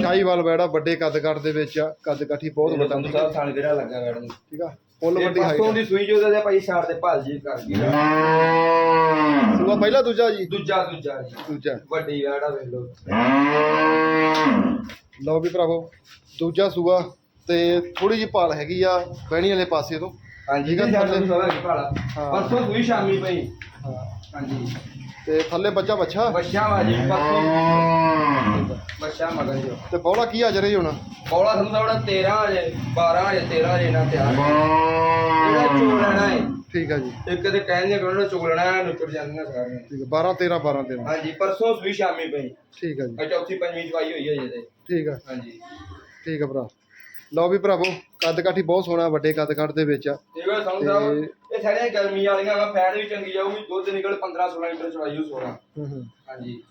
ਸ਼ਾਹੀਵਾਲ ਬੈੜਾ ਵੱਡੇ ਕੱਦ ਕੱਟ ਦੇ ਵਿੱਚ ਆ। ਕੱਦ ਕਾਠੀ ਬਹੁਤ ਵੱਡਾ ਸੰਧੂ ਸਾਹਿਬ ਥਾਣੇ ਕਿਹੜਾ ਲੱਗਾ ਮੈਡਮ ਠੀਕ ਆ? ਫੁੱਲ ਵੱਡੀ ਪਰਸੋਂ ਹਾਈਟ ਦੀ ਸੂਈ ਜੋ ਦੇ ਭਾਈ ਛਾੜ ਤੇ ਭਾਲ ਜੀ ਕਰ ਗਈ। ਸੂਆ ਪਹਿਲਾ ਦੂਜਾ ਜੀ? ਦੂਜਾ ਦੂਜਾ ਜੀ। ਦੂਜਾ। ਵੱਡੀ ਵੈੜਾ ਵੇਖ ਲਓ। ਲਓ ਵੀ ਭਰਾਵੋ ਦੂਜਾ ਸੂਆ। ਤੇ ਥੋੜੀ ਜਿਹੀ ਪਾਲ ਹੈਗੀ ਆ ਬਹਿਣੀ ਵਾਲੇ ਪਾਸੇ ਤੋਂ। ਹਾਂਜੀ ਠੀਕ ਆ, ਜੀ ਥੱਲੇ। ਭਾਲਾ ਹਾਂ। ਪਰਸੋਂ ਸੂਈ ਸ਼ਾਮੀ ਪਈ। ਹਾਂਜੀ। ਤੇ ਥੱਲੇ ਬੱਚਾ ਬੱਚਾ ਬੱਚਾ ਵਾਜੀ ਪਰਸੋਂ। ਬੱਚਾ ਮਗਰ ਜੋ। ਤੇ ਬੌਲਾ ਕੀ ਹਾਜ਼ਰ ਹੈ ਹੁਣ? ਬੌਲਾ ਤੁਹਾਨੂੰ ਦਾ ਬੜਾ 13 ਵਜੇ 12 ਵਜੇ 13 ਵਜੇ ਨਾਲ ਤਿਆਰ। ਜਿਹੜਾ ਚੋਲ ਲੈਣਾ ਹੈ ਠੀਕ ਆ ਜੀ। ਇੱਕ ਤੇ ਕਹਿੰਦੇ ਕਿ ਉਹਨਾਂ ਚੋਲ ਲੈਣਾ ਹੈ ਜਾਂਦੀਆਂ ਸਾਰੀਆਂ। ਠੀਕ ਆ 12 13 12 13 ਹਾਂਜੀ ਪਰਸੋਂ ਸੂਈ ਸ਼ਾਮੀ ਪਈ। ਠੀਕ ਆ ਜੀ। ਆ ਚੌਥੀ ਪੰਜਵੀਂ ਚਵਾਈ ਹੋਈ ਹੈ ਜੇ ਤੇ। ਠੀਕ ਆ। ਹਾਂਜੀ। ਠੀਕ ਆ ਭਰਾ। ਲਓ ਵੀ ਭਰਾਵੋ ਕੱਦ ਕਾਠੀ ਬਹੁਤ ਸੋਹਣਾ ਵੱਡੇ ਕੱਦ ਕੱਟ ਦੇ ਵਿੱਚ ਆ। ਠੀਕ ਹੈ ਸਾਨੂੰ ਸਾਹਿਬ ਇਹ ਸਾਰੀਆਂ ਗਰਮੀ ਵਾਲੀਆਂ ਵਾ ਫੈਟ ਵੀ ਚੰਗੀ ਜਾਊਗੀ ਦੁੱਧ ਨਿਕਲ 15 16 ਲੀਟਰ ਚਵਾਈ ਹੋ 16 ਹੂੰ ਹੂੰ। ਹਾਂਜੀ।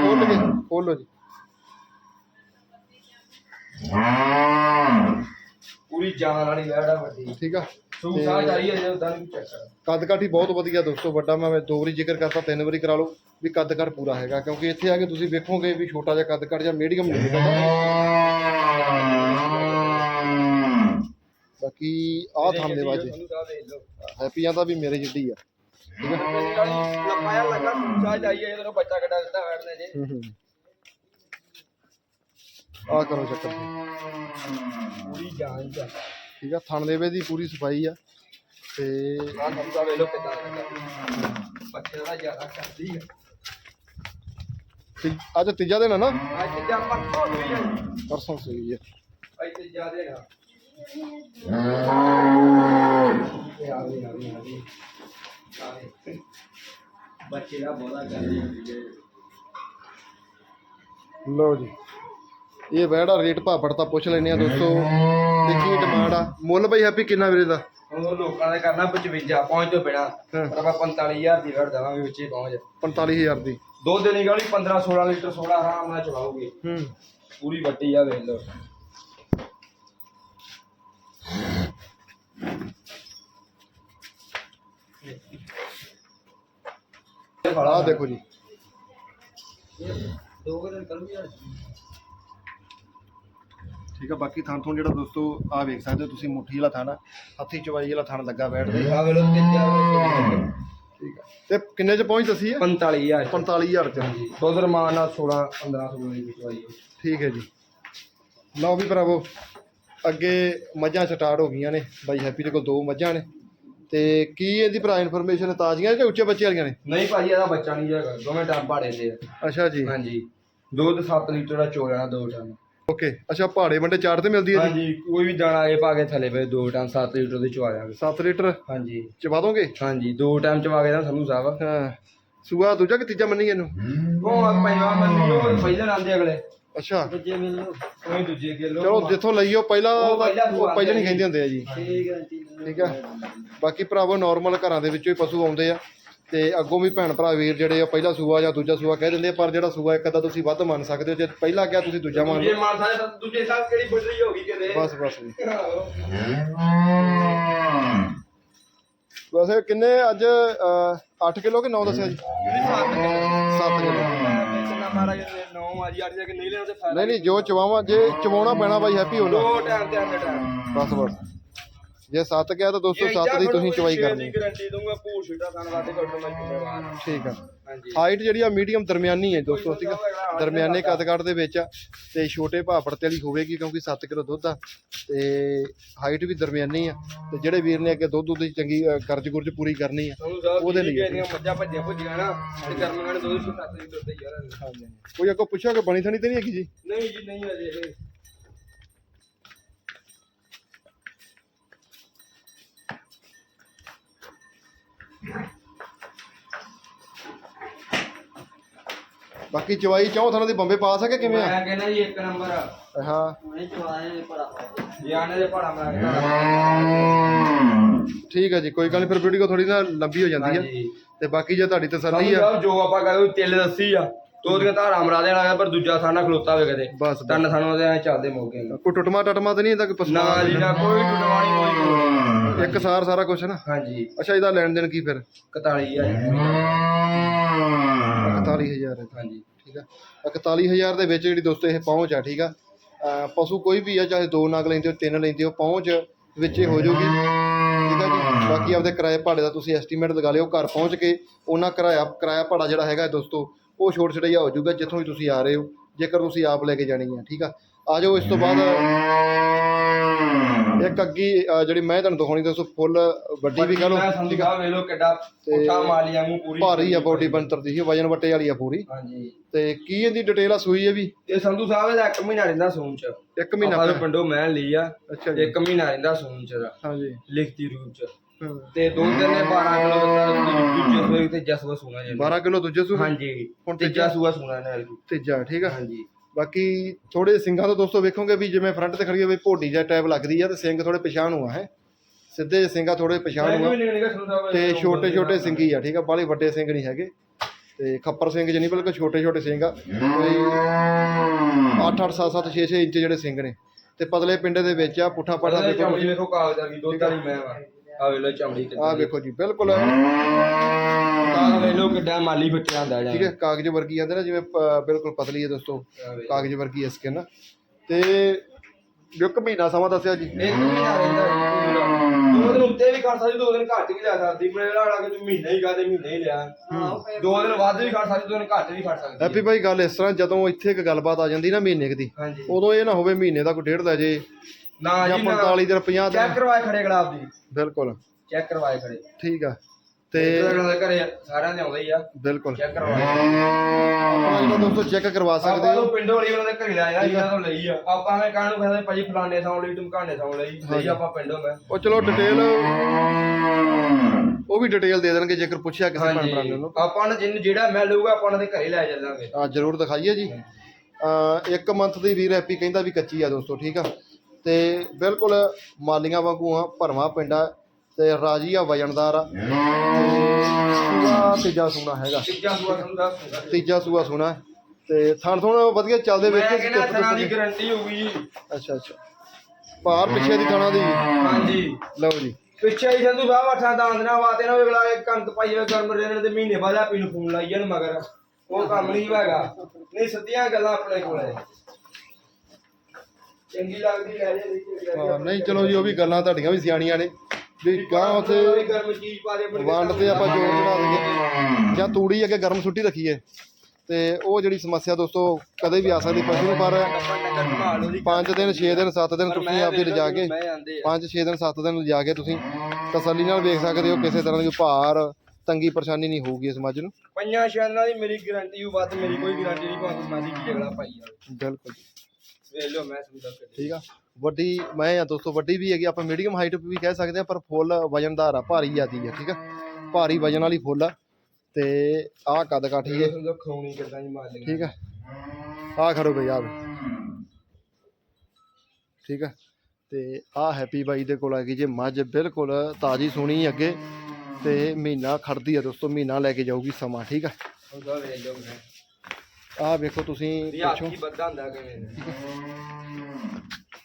ਖੋਲ ਕੇ ਖੋਲੋ ਜੀ। ਪੂਰੀ ਜਾਨ ਵਾਲੀ ਵੈੜਾ ਵੱਡੀ। ਠੀਕ ਆ। ਸੂਖ ਸਾਹ ਚਾਹੀਏ ਜੇ ਉਦਾਂ ਨਹੀਂ ਚੈੱਕ ਕਰ। ਕੱਦ ਕਾਠੀ ਬਹੁਤ ਵਧੀਆ ਦੋਸਤੋ ਵੱਡਾ ਮੈਂ ਦੋ ਵਾਰੀ ਜ਼ਿਕਰ ਕਰਤਾ ਤਿੰਨ ਵਾਰੀ ਕਰਾ ਲਓ ਵੀ ਕੱਦ ਕਾਠ ਪੂਰਾ ਹੈਗਾ ਕਿਉਂਕਿ ਇੱਥੇ ਆ ਕੇ ਤੁਸੀਂ ਵੇਖੋਗੇ ਵੀ ਛੋਟਾ ਜਿਹਾ ਕੱਦ ਕਾਠ ਜਾਂ ਮੀਡੀਅਮ ਨਹੀਂ ਨਿਕਲਦਾ ਬਾਕੀ ਆਹ ਥਾਂ ਦੇ ਵਾਜੇ। ਹੈਪੀਆਂ ਦਾ ਵੀ ਮੇਰੇ ਜਿੱਡੀ ਆ। ਠੀਕ ਹੈ। ਲੰਮਾਇਆ ਲੱਗਾ ਸੂਖ ਸਾਹ ਚਾਹੀਏ ਜਦੋਂ ਬੱਚਾ ਕੱਢਾ ਦਿੱਤਾ ਵੈੜ ਨੇ ਜੇ। ਹੂੰ ਹੂੰ। ਆ ਕਰੋ ਚੱਕਰ। ਪੂਰੀ ਜਾਨ ਚ ਠੀਕ ਆ ਥਣ ਦੇਵੇ ਦੀ ਪੂਰੀ ਸਫ਼ਾਈ ਆ ਤੇ ਆ ਸਾਹਿਬ ਵੇਖ ਲਓ ਕਿੱਦਾਂ ਬੱਚੇ ਦਾ ਜ਼ਿਆਦਾ ਕਰਦੀ ਹੈ ਤੀ- ਅੱਜ ਤੀਜਾ ਦਿਨ ਆ ਨਾ? ਅੱਜ ਜਿੱਦਾਂ ਪਰਸੋਂ ਹੋਈ ਹੈ ਪਰਸੋਂ ਸਹੀ ਹੈ ਅੱਜ ਤੇ ਜ਼ਿਆਦਾ ਨਾ ਇਹ ਆ ਆ ਆ ਆ ਬੱਚੇ ਦਾ ਬੋਲਾ ਕਰਦੀ ਹੈ ਲਓ ਜੀ। ਇਹ ਵੈੜਾ ਰੇਟ ਭਾਪੜ ਤਾਂ ਪੁੱਛ ਲੈਨੇ ਆ ਦੋਸਤੋ। ਦੇਖੀ ਡਿਮਾਂਡ ਆ। ਮੁੱਲ ਬਈ ਹੈਪੀ ਕਿੰਨਾ ਵੀਰੇ ਦਾ? ਉਹ ਲੋਕਾਂ ਨੇ ਕਰਨਾ 55 ਪਹੁੰਚ ਤੋਂ ਬਿਨਾ। ਹਾਂ। ਪਰ ਆਪਾਂ 45000 ਦੀ ਵੜ ਦੇਵਾਂਗੇ ਵਿੱਚੇ ਪਹੁੰਚ। 45000 ਦੀ। ਦੋ ਦਿਨ ਗਾਲੀ 15 16 ਲੀਟਰ 16 ਆਰਾਮ ਨਾਲ ਚਲਾਓਗੇ। ਹੂੰ। ਪੂਰੀ ਵੱਟੀ ਆ ਵੇਖ ਲਓ। ਆਹ ਦੇਖੋ ਜੀ। ਦੋ ਦਿਨ ਕੱਲ ਵੀ ਠੀਕ ਆ ਬਾਕੀ ਥਣ ਥਣ ਜਿਹੜਾ ਦੋਸਤੋ ਆ ਵੇਖ ਸਕਦੇ ਹੋ ਤੁਸੀਂ ਮੁੱਠੀ ਵਾਲਾ ਥਣ ਹੱਥੀ ਚਵਾਈ ਵਾਲਾ ਥਣ ਲੱਗਾ ਬੈਠਦੇ ਆ ਵੇਲੋ ਤੀਜਾ ਠੀਕ ਆ। ਤੇ ਕਿੰਨੇ ਚ ਪਹੁੰਚ ਦੱਸੀ ਆ 45000 45000 ਚ। ਦੁੱਧ ਰਮਾਨ ਨਾਲ 16 15 16 ਦੀ ਚਵਾਈ ਠੀਕ ਹੈ ਜੀ। ਲਓ ਵੀ ਭਰਾਵੋ ਅੱਗੇ ਮੱਝਾਂ ਸਟਾਰਟ ਹੋ ਗਈਆਂ ਨੇ। ਬਾਈ ਹੈਪੀ ਦੇ ਕੋਲ ਦੋ ਮੱਝਾਂ ਨੇ। ਤੇ ਕੀ ਇਹਦੀ ਭਰਾ ਇਨਫੋਰਮੇਸ਼ਨ ਤਾਜ਼ੀਆਂ ਕਿ ਉੱਚੇ ਬੱਚੇ ਵਾਲੀਆਂ ਨੇ? ਨਹੀਂ ਭਾਜੀ ਇਹਦਾ ਬੱਚਾ ਨਹੀਂ ਹੈਗਾ। ਦੋਵੇਂ ਟਾਈਮ ਪਾੜੇ ਦੇ ਆ। ਅੱਛਾ ਜੀ। ਹਾਂਜੀ। ਦੁੱਧ 7 ਲੀਟਰ ਦਾ ਚੋ ਲੈਣਾ ਦੋ ਟਾਈਮ ਓਕੇ ਅੱਛਾ ਪਹਾੜੇ ਵੰਡੇ ਚਾਰ ਤੇ ਮਿਲਦੀ ਹੈ ਜੀ? ਹਾਂਜੀ ਕੋਈ ਵੀ ਦਾਣਾ ਇਹ ਪਾ ਕੇ ਥੱਲੇ ਪਏ ਦੋ ਟਾਈਮ 7 ਲੀਟਰ ਦੇ ਚਵਾ ਜਾਗੇ 7 ਲੀਟਰ? ਹਾਂਜੀ। ਚਵਾ ਦੋਗੇ? ਹਾਂਜੀ ਦੋ ਟਾਈਮ ਚਵਾ ਕੇ ਦਾ ਸੰਧੂ ਸਾਹਿਬ। ਹਾਂ। ਸੂਆ ਦੂਜਾ ਕਿ ਤੀਜਾ ਮੰਨੀ ਇਹਨੂੰ? ਉਹ ਆ ਪੰਜਾਂ ਮੰਨੀ ਉਹ ਪਹਿਲਾਂ ਆਂਦੇ ਅਗਲੇ। ਅੱਛਾ। ਦੂਜੇ ਮਿਲ ਕੋਈ ਦੂਜੇ ਕਿਲੋ ਚਲੋ ਜਿੱਥੋਂ ਲਈਓ ਪਹਿਲਾਂ ਪਹਿਲਾਂ ਪਹਿਲਾਂ ਨਹੀਂ ਕਹਿੰਦੇ ਹੁੰਦੇ ਆ ਜੀ। ਠੀਕ ਹੈ ਠੀਕ ਆ ਬਾਕੀ ਭਰਾਵੋ ਨਾਰਮਲ ਘਰਾਂ ਦੇ ਵਿੱਚੋਂ ਹੀ ਪਸ਼ੂ ਆਉਂਦੇ ਆ। ਤੇ ਅੱਗੋਂ ਵੀ ਭੈਣ ਭਰਾ ਵੀਰ ਜਿਹੜੇ ਆ ਪਹਿਲਾ ਸੂਆ ਜਾਂ ਦੂਜਾ ਸੂਆ ਕਹਿ ਦਿੰਦੇ ਆ ਪਰ ਜਿਹੜਾ ਸੂਆ ਇੱਕ ਅੱਧਾ ਤੁਸੀਂ ਵੱਧ ਮੰਨ ਸਕਦੇ ਹੋ ਜੇ ਪਹਿਲਾ ਕਿਹਾ ਤੁਸੀਂ ਦੂਜਾ ਮੰਨ ਦੂਜੇ ਲਓ। ਮਾਨ ਸਾਹਿਬ ਦੂਜੇ ਸਾਹਿਬ ਕਿਹੜੀ ਬੁੱਢੀ ਹੋ ਗਈ ਕਿਤੇ? ਬਸ ਬਸ ਜੀ। ਵੈਸੇ ਕਿੰਨੇ ਅੱਜ 8 ਕਿਲੋ ਕਿ 9 ਦੱਸਿਆ ਜੀ? 7 ਕਿਲੋ? ਕਿੰਨਾ ਮਾਰਾ ਜੇ 9 ਆ ਜੀ 8 ਜੇ ਨਹੀਂ ਲੈਣਾ ਤੇ ਫਾਇਦਾ ਨਹੀਂ ਨਹੀਂ ਜੋ ਚਵਾਵਾਂ ਜੇ ਚਵਾਉਣਾ ਪੈਣਾ ਬਾਈ ਹੈਪੀ ਹੋਣਾ ਦੋ ਟਾਈਮ ਤੇ ਆਂਦੇ ਟਾਈਮ। ਬਸ ਬਸ। ਜੇ 7 ਕਿਹਾ ਤਾਂ ਦੋਸਤੋ 7 ਦੀ ਤੁਸੀਂ ਚਵਾਈ ਕਰਨੀ। ਗਾਰੰਟੀ ਦਊਂਗਾ ਭੂਰ ਛਿੱਟਾ ਸਾਨੂੰ ਵਾਦੇ ਕੋਲ ਮੈਂ ਜ਼ਿੰਮੇਵਾਰ। ਠੀਕ ਆ। ਹਾਂਜੀ। ਹਾਈਟ ਜਿਹੜੀ ਆ ਮੀਡੀਅਮ ਦਰਮਿਆਨੀ ਹੈ ਦੋਸਤੋ ਠੀਕ ਆ? ਦਰਮਿਆਨੇ ਕੱਦ-ਕੱਦ ਦੇ ਵਿੱਚ ਆ ਤੇ ਛੋਟੇ ਭਾਪੜ ਤੇ ਵਾਲੀ ਹੋਵੇਗੀ ਕਿਉਂਕਿ 7 ਕਿਲੋ ਦੁੱਧ ਆ ਤੇ ਹਾਈਟ ਵੀ ਦਰਮਿਆਨੀ ਆ ਤੇ ਜਿਹੜੇ ਵੀਰ ਨੇ ਅੱਗੇ ਦੁੱਧ ਦੁੱਧ ਦੀ ਚੰਗੀ ਅ, ਕਰਜ਼ ਗੁਰਜ ਪੂਰੀ ਕਰਨੀ ਆ ਸਾਨੂੰ ਸਾਹਿਬ ਉਹਦੇ ਉਹਦੇ ਲਈ। ਲਈ ਮੱਝਾਂ ਭੱਜੀਆਂ ਭੱਜੀਆਂ ਨਾ ਤੇ ਗਰਮੀਆਂ ਨੇ ਦੋ ਸੌ ਸੱਤ ਲੀਟਰ ਤੇ ਯਾਰ ਕੋਈ ਅੱਗੋਂ ਪੁੱਛਿਆ ਕਿ ਬਣੀ ਥਣੀ ਤੇ ਨਹੀਂ ਹੈਗੀ ਜੀ? ਨਹੀਂ ਜੀ ਨਹੀਂ ਅਜੇ ਇਹ। ਬਾਕੀ ਚਵਾਈ ਚਾਹੋ ਥਾਂ ਦੀ ਬੰਬੇ ਪਾ ਸਕੇ ਕਿਵੇਂ ਆ? ਮੈਂ ਕਹਿੰਦਾ ਜੀ ਇੱਕ ਨੰਬਰ। ਆ ਹਾਂ ਹੁਣੇ ਚਵਾਏ ਨੇ ਪੜਾ ਗਿਆਨੇ ਦੇ ਪੜਾ ਮੈਂ ਠੀਕ ਆ ਜੀ ਕੋਈ ਗੱਲ ਨਹੀਂ ਫਿਰ ਵੀਡੀਓ ਥੋੜੀ ਨਾ ਲੰਬੀ ਹੋ ਜਾਂਦੀ ਆ। ਹਾਂਜੀ। ਤੇ ਬਾਕੀ ਜੇ ਤੁਹਾਡੀ ਤਸੱਲੀ ਆ ਸਾਹਿਬ ਜੋ ਆਪਾਂ ਕਹੇ ਤਿੱਲ ਦੱਸੀ ਆ। ਦੋ ਦੀਆਂ ਧਾਰਾਂ ਮਰਾ ਦੇਣਾ ਆ ਪਰ ਦੂਜਾ ਸਾਨਾ ਖਲੋਤਾ ਹੋਵੇ ਕਦੇ। ਬਸ ਤਨ ਸਾਨੂੰ ਉਹਦੇ ਐ ਚੱਲਦੇ। ਕੋਈ ਟੁੱਟਮਾ ਟਟਮਾ ਤਾਂ ਨਹੀਂ ਇਹਦਾ ਕੋਈ ਨਾ ਪਸਮਾ ਜੀ ਨਾ ਕੋਈ ਟੁੱਟਵਾਣੀ ਕੋਈ ਇੱਕ ਸਾਰ ਸਾਰਾ ਕੁਝ ਨਾ? ਹਾਂਜੀ। ਅੱਛਾ ਇਹਦਾ ਲੈਣ ਦੇਣ ਕੀ ਫਿਰ? 41000 41000 ਹੈ। ਹਾਂਜੀ। ਠੀਕ ਆ। 41000 ਦੇ ਵਿੱਚ ਜਿਹੜੀ ਦੋਸਤੋ ਇਹ ਪਹੁੰਚ ਆ ਠੀਕ ਆ? ਅਹ ਪਸ਼ੂ ਕੋਈ ਵੀ ਆ ਚਾਹੇ ਦੋ ਨਗ ਲੈਂਦੇ ਹੋ ਤਿੰਨ ਲੈਂਦੇ ਹੋ ਪਹੁੰਚ ਵਿੱਚ ਹੀ ਹੋ ਜਾਊਗੀ ਠੀਕ ਆ ਜੀ? ਬਾਕੀ ਆਪਦੇ ਕਿਰਾਏ ਭਾੜੇ ਦਾ ਤੁਸੀਂ ਐਸਟੀਮੇਟ ਲਗਾ ਲਿਓ ਘਰ ਪਹੁੰਚ ਕੇ ਉਹਨਾਂ ਕਿਰਾਇਆ ਕਿਰਾਇਆ ਭਾੜਾ ਜਿਹੜਾ ਹੈਗਾ ਦੋਸਤੋ ਉਹ ਛੋਟ ਛੜਈਆ ਹੋ ਜਾਊਗਾ ਜਿੱਥੋਂ ਵੀ ਤੁਸੀਂ ਆ ਰਹੇ ਹੋ। ਜੇਕਰ ਤੁਸੀਂ ਆਪ ਲੈ ਕੇ ਜਾਣੀ ਆ ਠੀਕ ਆ? ਆ ਜਾਓ ਇਸ ਤੋਂ ਬਾਅਦ ਇੱਕ ਅੱਗੀ ਅਹ ਜਿਹੜੀ ਮੈਂ ਤੁਹਾਨੂੰ ਦਿਖਾਉਣੀ ਦੋਸਤੋ ਫੁੱਲ ਵੱਡੀ ਵੀ ਕਹ ਲਓ ਠੀਕ ਆ। ਵੇਖ ਲਓ ਕਿੱਡਾ ਪੁੱਠਾ ਮਾਲੀਆਂ ਨੂੰ ਪੂਰੀ ਭਾਰੀ ਆ ਬੋਡੀ ਬੰਤਰ ਦੀ ਵਜਨ ਵਟੇ ਵਾਲੀ ਆ ਪੂਰੀ। ਹਾਂਜੀ। ਤੇ ਕੀ ਇਹਦੀ ਡਿਟੇਲ ਆ ਸੂਈ ਹੈ ਵੀ? ਇਹ ਸੰਧੂ ਸਾਹਿਬ ਇਹਦਾ ਇੱਕ ਮਹੀਨਾ ਰਹਿੰਦਾ ਸੂਨ ਚ। ਇੱਕ ਮਹੀਨਾ ਆਪਾਂ ਨੂੰ ਪਿੰਡੋਂ ਮੈਂ ਲਈ ਆ ਅੱਛਾ ਜੀ। ਇੱਕ ਮਹੀਨਾ ਰਹਿੰਦਾ ਸੂਨ ਚ ਦਾ ਹਾਂਜੀ। ਲਿਖਤੀ ਰੂਪ ਚ। ਹਾਂ। ਤੇ ਦੋ ਤਿੰਨ ਨੇ 12 ਕਿਲੋ ਦੂਜੇ ਸੂਏ ਤੇ ਜਸਵਾ ਸੂਣਾ ਜੀ 12 ਕਿਲੋ ਦੂਜੇ ਸੂ ਹਾਂਜੀ। ਹੁਣ ਤੀਜਾ ਸੂਆ ਸੂਣਾ ਨਾਲ ਤੀਜਾ ਠੀਕ ਆ। ਹਾਂਜੀ। ਬਾਕੀ ਥੋੜੇ ਸਿੰਘਾਂ ਤੋਂ ਦੋਸਤੋ ਵੇਖੋਗੇ ਵੀ ਜਿਵੇਂ ਫਰੰਟ ਤੇ ਖੜੀ ਹੋਵੇ ਭੋਡੀ ਜਾਂ ਟੈਬ ਲੱਗਦੀ ਆ ਤੇ ਸਿੰਘ ਥੋੜੇ ਪਛਾਣ ਹੋਆ ਹੈ। ਸਿੱਧੇ ਸਿੰਘਾਂ ਥੋੜੇ ਪਛਾਣ ਹੋਆ। ਤੇ ਛੋਟੇ ਛੋਟੇ ਸਿੰਘੀ ਆ ਠੀਕ ਆ ਬਾਹਲੇ ਵੱਡੇ ਸਿੰਘ ਨਹੀਂ ਹੈਗੇ। ਤੇ ਖੱਪਰ ਸਿੰਘ ਜਿਹਨੀ ਬਿਲਕੁਲ ਛੋਟੇ ਛੋਟੇ ਸਿੰਘ ਆ। ਕੋਈ 8 8 7 7 6 6 ਇੰਚ ਜਿਹੜੇ ਸਿੰਘ ਨੇ। ਤੇ ਪਤਲੇ ਪਿੰਡੇ ਦੇ ਵਿੱਚ ਆ ਪੁੱਠਾ ਪਾਠਾ ਦੇਖੋ ਕਾਗਜ਼ ਵਾਲੀ ਦੁੱਧ ਵਾਲੀ ਮੈਂ ਵਾ ਆ ਵੇਖ ਲਓ ਚਮੜੀ ਆ ਵੇਖੋ ਜੀ ਬਿਲਕੁਲ। ਵੇਖ ਲਓ ਕਿੱਡਾ ਮਾਲੀ ਫੱਟਿਆ ਹੁੰਦਾ ਠੀਕ ਹੈ ਕਾਗਜ਼ ਵਰਗੀ ਆਂਦੇ ਨਾ ਜਿਵੇਂ ਪ- ਬਿਲਕੁਲ ਪਤਲੀ ਹੈ ਦੋਸਤੋ ਕਾਗਜ਼ ਵਰਗੀ ਹੈ ਸਕਿਨ ਤੇ ਇੱਕ ਮਹੀਨਾ ਸਮਾਂ ਦੱਸਿਆ ਜੀ। ਇੱਕ ਮਹੀਨਾ ਰਹਿੰਦਾ ਜੀ ਪੂਰਾ। ਦੋ ਦਿਨ ਉੱਤੇ ਵੀ ਖੜ ਸਕਦੀ ਦੋ ਦਿਨ ਘੱਟ ਵੀ ਲੈ ਸਕਦੀ। ਮੇਰੇ ਨਾਲ ਆ ਕੇ ਤੂੰ ਮਹੀਨਾ ਹੀ ਗਾ ਤੇ ਮਹੀਨਾ ਹੀ ਲਿਆ। ਦੋ ਦਿਨ ਵੱਧ ਵੀ ਖੜ ਸਕਦੀ ਦੋ ਦਿਨ ਘੱਟ ਵੀ ਖੜ ਸਕਦੀ ਹੈਪੀ ਭਾਈ ਗੱਲ ਇਸ ਤਰ੍ਹਾਂ ਜਦੋਂ ਇੱਥੇ ਇੱਕ ਗੱਲਬਾਤ ਆ ਜਾਂਦੀ ਨਾ ਮਹੀਨੇ ਕੁ ਦੀ ਹਾਂਜੀ। ਉਦੋਂ ਇਹ ਨਾ ਹੋਵੇ ਮਹੀਨੇ ਦਾ ਕੋਈ ਡੇਢ ਲੈ ਜੇ। ਨਾ ਜਾਂ ਜੀ ਨਾ। 45 ਦਿਨ 50 ਚੈੱਕ ਦਿਨ ਕਰਵਾਏ ਖੜੇ ਗੁਲਾਬ ਦੀ। ਬਿਲਕੁਲ। ਚੈੱਕ ਕਰਵਾਏ ਖੜੇ। ਠੀਕ ਆ। ਤੇ ਘਰੇ ਸਾਰਿਆਂ ਦੇ ਆਉਂਦੇ ਹੀ ਆ। ਬਿਲਕੁਲ। ਚੈੱਕ ਕਰਵਾਏ। ਜਿਹੜਾ ਦੋਸਤੋ ਚੈੱਕ ਕਰਵਾ ਸਕਦੇ ਆਪਾਂ ਹੋ। ਪਿੰਡੋਂ ਵਾਲੀ ਉਹਨਾਂ ਦੇ ਘਰੇ ਲਾਇਆ ਇਹਨਾਂ ਤੋਂ ਲਈ ਆ। ਆਪਾਂ ਐਵੇਂ ਕਹਿਣ ਨੂੰ ਕਹਿੰਦੇ ਭਾਜੀ ਫਲਾਣੇ ਥਾਂ ਲਈ ਟਮਕਾਣੇ ਥਾਂ ਲਈ। ਲਈ ਆਪਾਂ ਪਿੰਡੋਂ ਮੈਂ। ਉਹ ਚਲੋ ਡਿਟੇਲ ਉਹ ਵੀ ਡਿਟੇਲ ਦੇ ਦੇਣਗੇ ਜੇਕਰ ਪੁੱਛਿਆ ਕਿਸੇ ਭੈਣ ਭਰਾ ਨੇ। ਉਹਨੂੰ ਆਪਾਂ ਨੂੰ ਜਿਹਨੂੰ ਜਿਹੜਾ ਮੈਂ ਲਊਗਾ ਆਪਾਂ ਉਹਨਾਂ ਦੇ ਘਰੇ ਲੈ ਚੱਲਾਂਗੇ। ਆ ਜਰੂਰ ਦਿਖਾਈਏ ਜੀ। ਅ ਇੱਕ ਮੰਥ ਦੀ ਵੀਰ ਹੈਪੀ ਕਹਿੰਦਾ ਵੀ ਕੱਚੀ ਆ ਦੋਸਤੋ ਠੀਕ ਆ। ਤੇ ਬਿਲਕੁਲ ਮਾਲੀਆਂ ਵਾਂਗੂ ਆ ਭਰਵਾਂ ਪਿੰਡਾ ਤੇ ਰਾਜੀ ਆ ਵਜਨਦਾਰ ਆ। ਸੂਆ ਤੀਜਾ ਸੂਣਾ ਹੈਗਾ। ਤੀਜਾ ਸੂਆ ਤੁਹਾਨੂੰ ਦੱਸ ਦੂੰਗਾ ਤੀਜਾ ਸੂਆ ਸੂਣਾ। ਤੇ ਥਣ ਥਣ ਵਧੀਆ ਚੱਲਦੇ ਵੇਖ ਮੈਂ ਕਹਿੰਦਾ ਥਣਾ ਦੀ ਗਾਰੰਟੀ ਹੋਊਗੀ ਜੀ। ਅੱਛਾ ਅੱਛਾ। ਭਾਰ ਪਿੱਛੇ ਦੀ ਥਣਾ ਦੀ। ਹਾਂਜੀ। ਲਓ ਜੀ। ਪਿੱਛੇ ਹੀ ਸੰਧੂ ਸਾਹਿਬ ਅੱਠਾਂ ਦਾਂਦਨਾ ਵਾਤੇ ਨਾ ਅਗਲਾ ਇੱਕ ਕੰਤ ਪਾਈ ਹੋਏ ਗਰਮ ਰਹਿਣ ਦੇ ਮਹੀਨੇ ਬਾਅਦ ਆਪੀ ਨੂੰ ਫੋਨ ਲਾਈ ਜਾਣ ਮਗਰ। ਉਹ ਕੰਮ ਨਹੀਂ ਹੈਗਾ। ਨਹੀਂ ਸੱਤੀਆਂ ਗੱਲਾਂ ਆਪਣੇ ਕੋਲ। ਹੈ ਚੰਗੀ ਲੱਗਦੀ ਲੈ ਜੇ ਹਾਂ, ਨਹੀਂ ਚਲੋ ਜੀ ਉਹ ਵੀ ਗੱਲਾਂ ਤੁਹਾਡੀਆਂ ਵੀ ਸਿਆਣੀਆਂ ਨੇ। ਵੀ ਗਾਂ ਉੱਥੇ ਗਰਮ ਚੀਜ਼ ਪਾ ਦੇ ਮੁੜ ਕੇ ਵੰਡ ਤੇ ਆਪਾਂ ਜੋਰ ਚੜਾ ਦਈਏ। ਜਾਂ ਤੂੜੀ ਅੱਗੇ ਗਰਮ ਸੁੱਟੀ ਰੱਖੀਏ। ਤੇ ਉਹ ਜਿਹੜੀ ਸਮੱਸਿਆ ਦੋਸਤੋ ਕਦੇ ਵੀ ਆ ਸਕਦੀ ਪਸ਼ੂ ਨੂੰ ਪਰ ਆਪਾਂ ਡੰਗਰ ਸੰਭਾਲ ਲਓ ਜੀ 5 ਦਿਨ 6 ਦਿਨ 7 ਦਿਨ ਤੁਸੀਂ ਆਪਦੇ ਲਿਜਾ ਕੇ 5 6 ਦਿਨ 7 ਦਿਨ ਲਿਜਾ ਕੇ ਤੁਸੀਂ ਤਸੱਲੀ ਨਾਲ ਵੇਖ ਸਕਦੇ ਹੋ ਕਿਸੇ ਤਰ੍ਹਾਂ ਦੀ ਭਾਰ ਤੰਗੀ ਪਰੇਸ਼ਾਨੀ ਨਹੀਂ ਹੋਊਗੀ ਇਸ ਮੱਝ ਨੂੰ। ਪੰਜਾਂ ਛਿਆਨਾਂ ਦੀ ਮੇਰੀ ਗਾਰੰਟੀ ਉਹ ਵੱਧ ਮੇਰੀ ਕੋਈ ਗਾਰੰਟੀ ਨਹੀਂ ਭਾਵੇਂ ਮਾਦੀ ਕੀ ਜਗਲਾ ਪਾਈ ਜਾਵੇ। ਬਿਲਕੁਲ ਵੇਖ ਲਓ ਮੈਂ ਸਮਝਦਾ ਕਿ ਠੀਕ ਆ। ਵੱਡੀ ਮੈਂ ਆ ਦੋਸਤੋ ਵੱਡੀ ਵੀ ਹੈਗੀ ਆਪਾਂ ਮੀਡੀਅਮ ਹਾਈਟ ਵੀ ਕਹਿ ਸਕਦੇ ਆ ਪਰ ਫੁੱਲ ਵਜਨਦਾਰ ਆ ਭਾਰੀ ਆਦੀ ਆ ਠੀਕ ਆ। ਭਾਰੀ ਵਜਨ ਵਾਲੀ ਫੁੱਲ ਆ। ਤੇ ਆਹ ਕੱਦ ਕਾਠੀ ਏ ਖਾਉਣੀ ਕਿਦਾਂ ਠੀਕ ਆ। ਆ ਖੜੋ ਬਈ ਆ ਠੀਕ ਆ। ਤੇ ਆ ਹੈਪੀ ਬਾਈ ਦੇ ਕੋਲ ਹੈਗੀ ਜੇ ਮੱਝ ਬਿਲਕੁਲ ਤਾਜੀ ਸੁਣੀ ਅੱਗੇ। ਤੇ ਮਹੀਨਾ ਖੜਦੀ ਆ ਦੋਸਤੋ ਮਹੀਨਾ ਲੈ ਕੇ ਜਾਊਗੀ ਸਮਾਂ ਠੀਕ ਆ। ਉਹਦਾ ਵੇਖ ਲਓ ਮੈਂ। ਆ ਵੇਖੋ ਤੁਸੀਂ ਪਿੱਛੋਂ। ਹੀ ਬੱਧਾ ਹੁੰਦਾ ਕਿਵੇਂ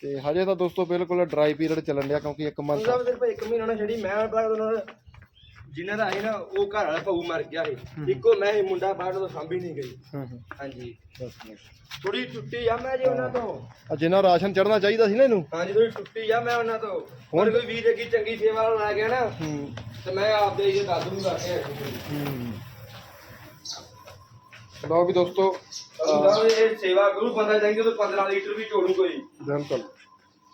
ਤੇ ਹਜੇ ਤਾਂ ਦੋਸਤੋ ਬਿਲਕੁਲ ਡਰਾਈ ਪੀਰੀਅਡ ਚੱਲਣ ਡਿਆ ਕਿਉਂਕਿ ਇੱਕ ਮੰਥ ਉਹਦਾ ਵੀ ਸਿਰਫ ਇੱਕ ਮਹੀਨਾ ਨਾ ਛੜੀ ਮੈਂ ਪਤਾ ਉਹਨਾਂ ਜਿਨ੍ਹਾਂ ਦਾ ਹੈ ਨਾ ਉਹ ਘਰ ਵਾਲਾ ਭਾਊ ਮਰ ਗਿਆ ਸੀ। ਇੱਕੋ ਮੈਂ ਹੀ ਮੁੰਡਾ ਬਾਹਰ ਤੋਂ ਸਾਂਭੀ ਨਹੀਂ ਗਈ। ਹੂੰ ਹੂੰ। ਹਾਂਜੀ। ਥੋੜੀ ਟੁੱਟੀ ਆ ਮੈਂ ਜੀ ਉਹਨਾਂ ਤੋਂ। ਆ ਜਿੰਨਾ ਰਾਸ਼ਨ ਚੜਨਾ ਚਾਹੀਦਾ ਸੀ ਨਾ ਇਹਨੂੰ। ਹਾਂਜੀ ਥੋੜੀ ਟੁੱਟੀ ਆ ਮੈਂ ਉਹਨਾਂ ਤੋਂ। ਹੁਣ? ਕੋਈ ਵੀਰ ਅੱਗੀ ਚੰਗੀ ਸੇਵਾ ਵਾਲਾ ਲੈ ਗਿਆ ਨਾ ਹੂੰ। ਤੇ ਮੈਂ ਆਪਦੇ ਇਹ ਦਾਦੂ ਨੂੰ ਕਰਕੇ ਲਓ ਵੀ ਦੋਸਤੋ ਇਹ ਸੇਵਾ ਕਰੂ ਬੰਦਾ ਚਾਹੀਦਾ ਤਾਂ 15 ਲੀਟਰ ਵੀ ਚੋੜੂ ਕੋਈ। ਬਿਲਕੁਲ।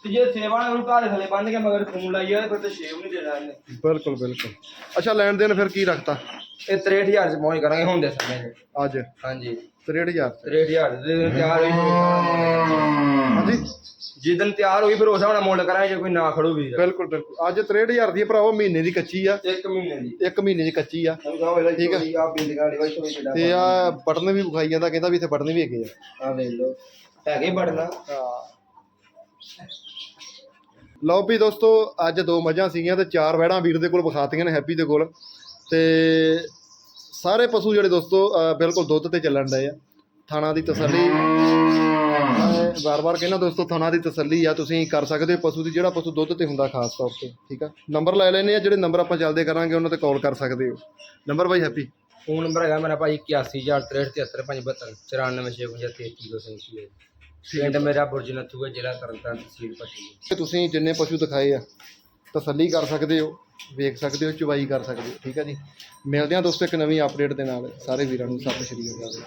ਤੇ ਜੇ ਸੇਵਾ ਨੂੰ ਘਾਰੇ ਥਲੇ ਬੰਨ ਕੇ ਮਗਰ ਖੂਨ ਲਾਈਆ ਫਿਰ ਤੇ ਸ਼ੇਵ ਨਹੀਂ ਦੇਣਾ ਇਹਨੇ। ਬਿਲਕੁਲ ਬਿਲਕੁਲ। ਅੱਛਾ ਲੈਣ ਦੇਣ ਫਿਰ ਕੀ ਰੱਖਤਾ? ਇਹ 63000 ਚ ਪਹੁੰਚ ਕਰਾਂਗੇ ਹੁਣ ਦੇ ਸਮੇਂ ਚ ਅੱਜ? ਹਾਂਜੀ। 63000 63000 ਦੇ ਦਿਨ ਤਿਆਰ ਹੋਈ ਹਾਂਜੀ। ਜਿੱਦਨ ਤਿਆਰ ਹੋਈ ਫਿਰ ਉਸ ਹਿਸਾਬ ਨਾਲ ਮੁੱਲ ਕਰਾਂਗੇ ਜੇ ਕੋਈ ਨਾ ਖੜੂ ਵੀ ਬਿਲਕੁਲ ਬਿਲਕੁਲ। ਅੱਜ 63000 ਦੀ ਹੈ ਭਰਾਵੋ ਮਹੀਨੇ ਦੀ ਕੱਚੀ ਆ। ਇੱਕ ਮਹੀਨੇ ਦੀ। ਇੱਕ ਮਹੀਨੇ ਦੀ ਕੱਚੀ ਆ। ਠੀਕ ਆ। ਵਾਈ ਤੋਂ ਆ ਬਟਨ ਵੀ ਵਿਖਾਈ ਜਾਂਦਾ ਕਹਿੰਦਾ ਵੀ ਇੱਥੇ ਬਟਨ ਵੀ ਹੈਗੇ ਆ। ਆ ਵੇਖ ਲਓ ਹੈਗੇ ਬੜਨਾ ਲਓ ਵੀ ਦੋਸਤੋ ਅੱਜ ਦੋ ਮੱਝਾਂ ਸੀਗੀਆਂ ਤੇ ਚਾਰ ਵਹਿੜਾਂ ਵੀਰ ਦੇ ਕੋਲ ਵਿਖਾਤੀਆਂ ਨੇ ਹੈਪੀ ਦੇ ਕੋਲ। ਤੇ ਸਾਰੇ ਪਸ਼ੂ ਜਿਹੜੇ ਦੋਸਤੋ ਬਿਲਕੁਲ ਦੁੱਧ ਤੇ ਚੱਲਣ ਡਏ ਆ। ਥਾਣਾ ਦੀ ਤਸੱਲੀ। ਵਾਰ-ਵਾਰ ਕਹਿੰਦਾ ਦੋਸਤੋ ਥਾਣਾ ਦੀ ਤਸੱਲੀ ਆ ਤੁਸੀਂ ਕਰ ਸਕਦੇ ਹੋ ਪਸ਼ੂ ਦੀ ਜਿਹੜਾ ਪਸ਼ੂ ਦੁੱਧ ਤੇ ਹੁੰਦਾ ਖਾਸ ਤੌਰ ਤੇ ਠੀਕ ਆ? ਨੰਬਰ ਲੈ ਲੈਣੇ ਆ ਜਿਹੜੇ ਨੰਬਰ ਆਪਾਂ ਚੱਲਦੇ ਕਰਾਂਗੇ ਉਹਨਾਂ ਤੇ ਕਾਲ ਕਰ ਸਕਦੇ ਹੋ। ਨੰਬਰ ਬਾਈ ਹੈਪੀ। ਫੋਨ ਨੰਬਰ ਹੈਗਾ ਮੇਰਾ ਭਾਈ 8143735532 ਪਿੰਡ ਮੇਰਾ ਬੁਰਜ ਨੱਥੂ ਹੈ ਜ਼ਿਲ੍ਹਾ ਤਰਨਤਾਰਨ ਤਹਿਸੀਲ ਪੱਟੀ। ਤੇ ਤੁਸੀਂ ਜਿੰਨੇ ਪਸ਼ੂ ਦਿਖਾਏ ਆ ਤਸੱਲੀ ਕਰ ਸਕਦੇ ਹੋ। ਵੇਖ ਸਕਦੇ ਹੋ ਚੁਵਾਈ ਕਰ ਸਕਦੇ ਹੋ, ਠੀਕ ਹੈ ਜੀ। ਮਿਲਦੇ ਹਾਂ ਦੋਸਤੋ ਇੱਕ ਨਵੀਂ ਅਪਡੇਟ ਦੇ ਨਾਲ। ਸਾਰੇ ਵੀਰਾਂ ਨੂੰ ਸਤਿ ਸ਼੍ਰੀ ਅਕਾਲ।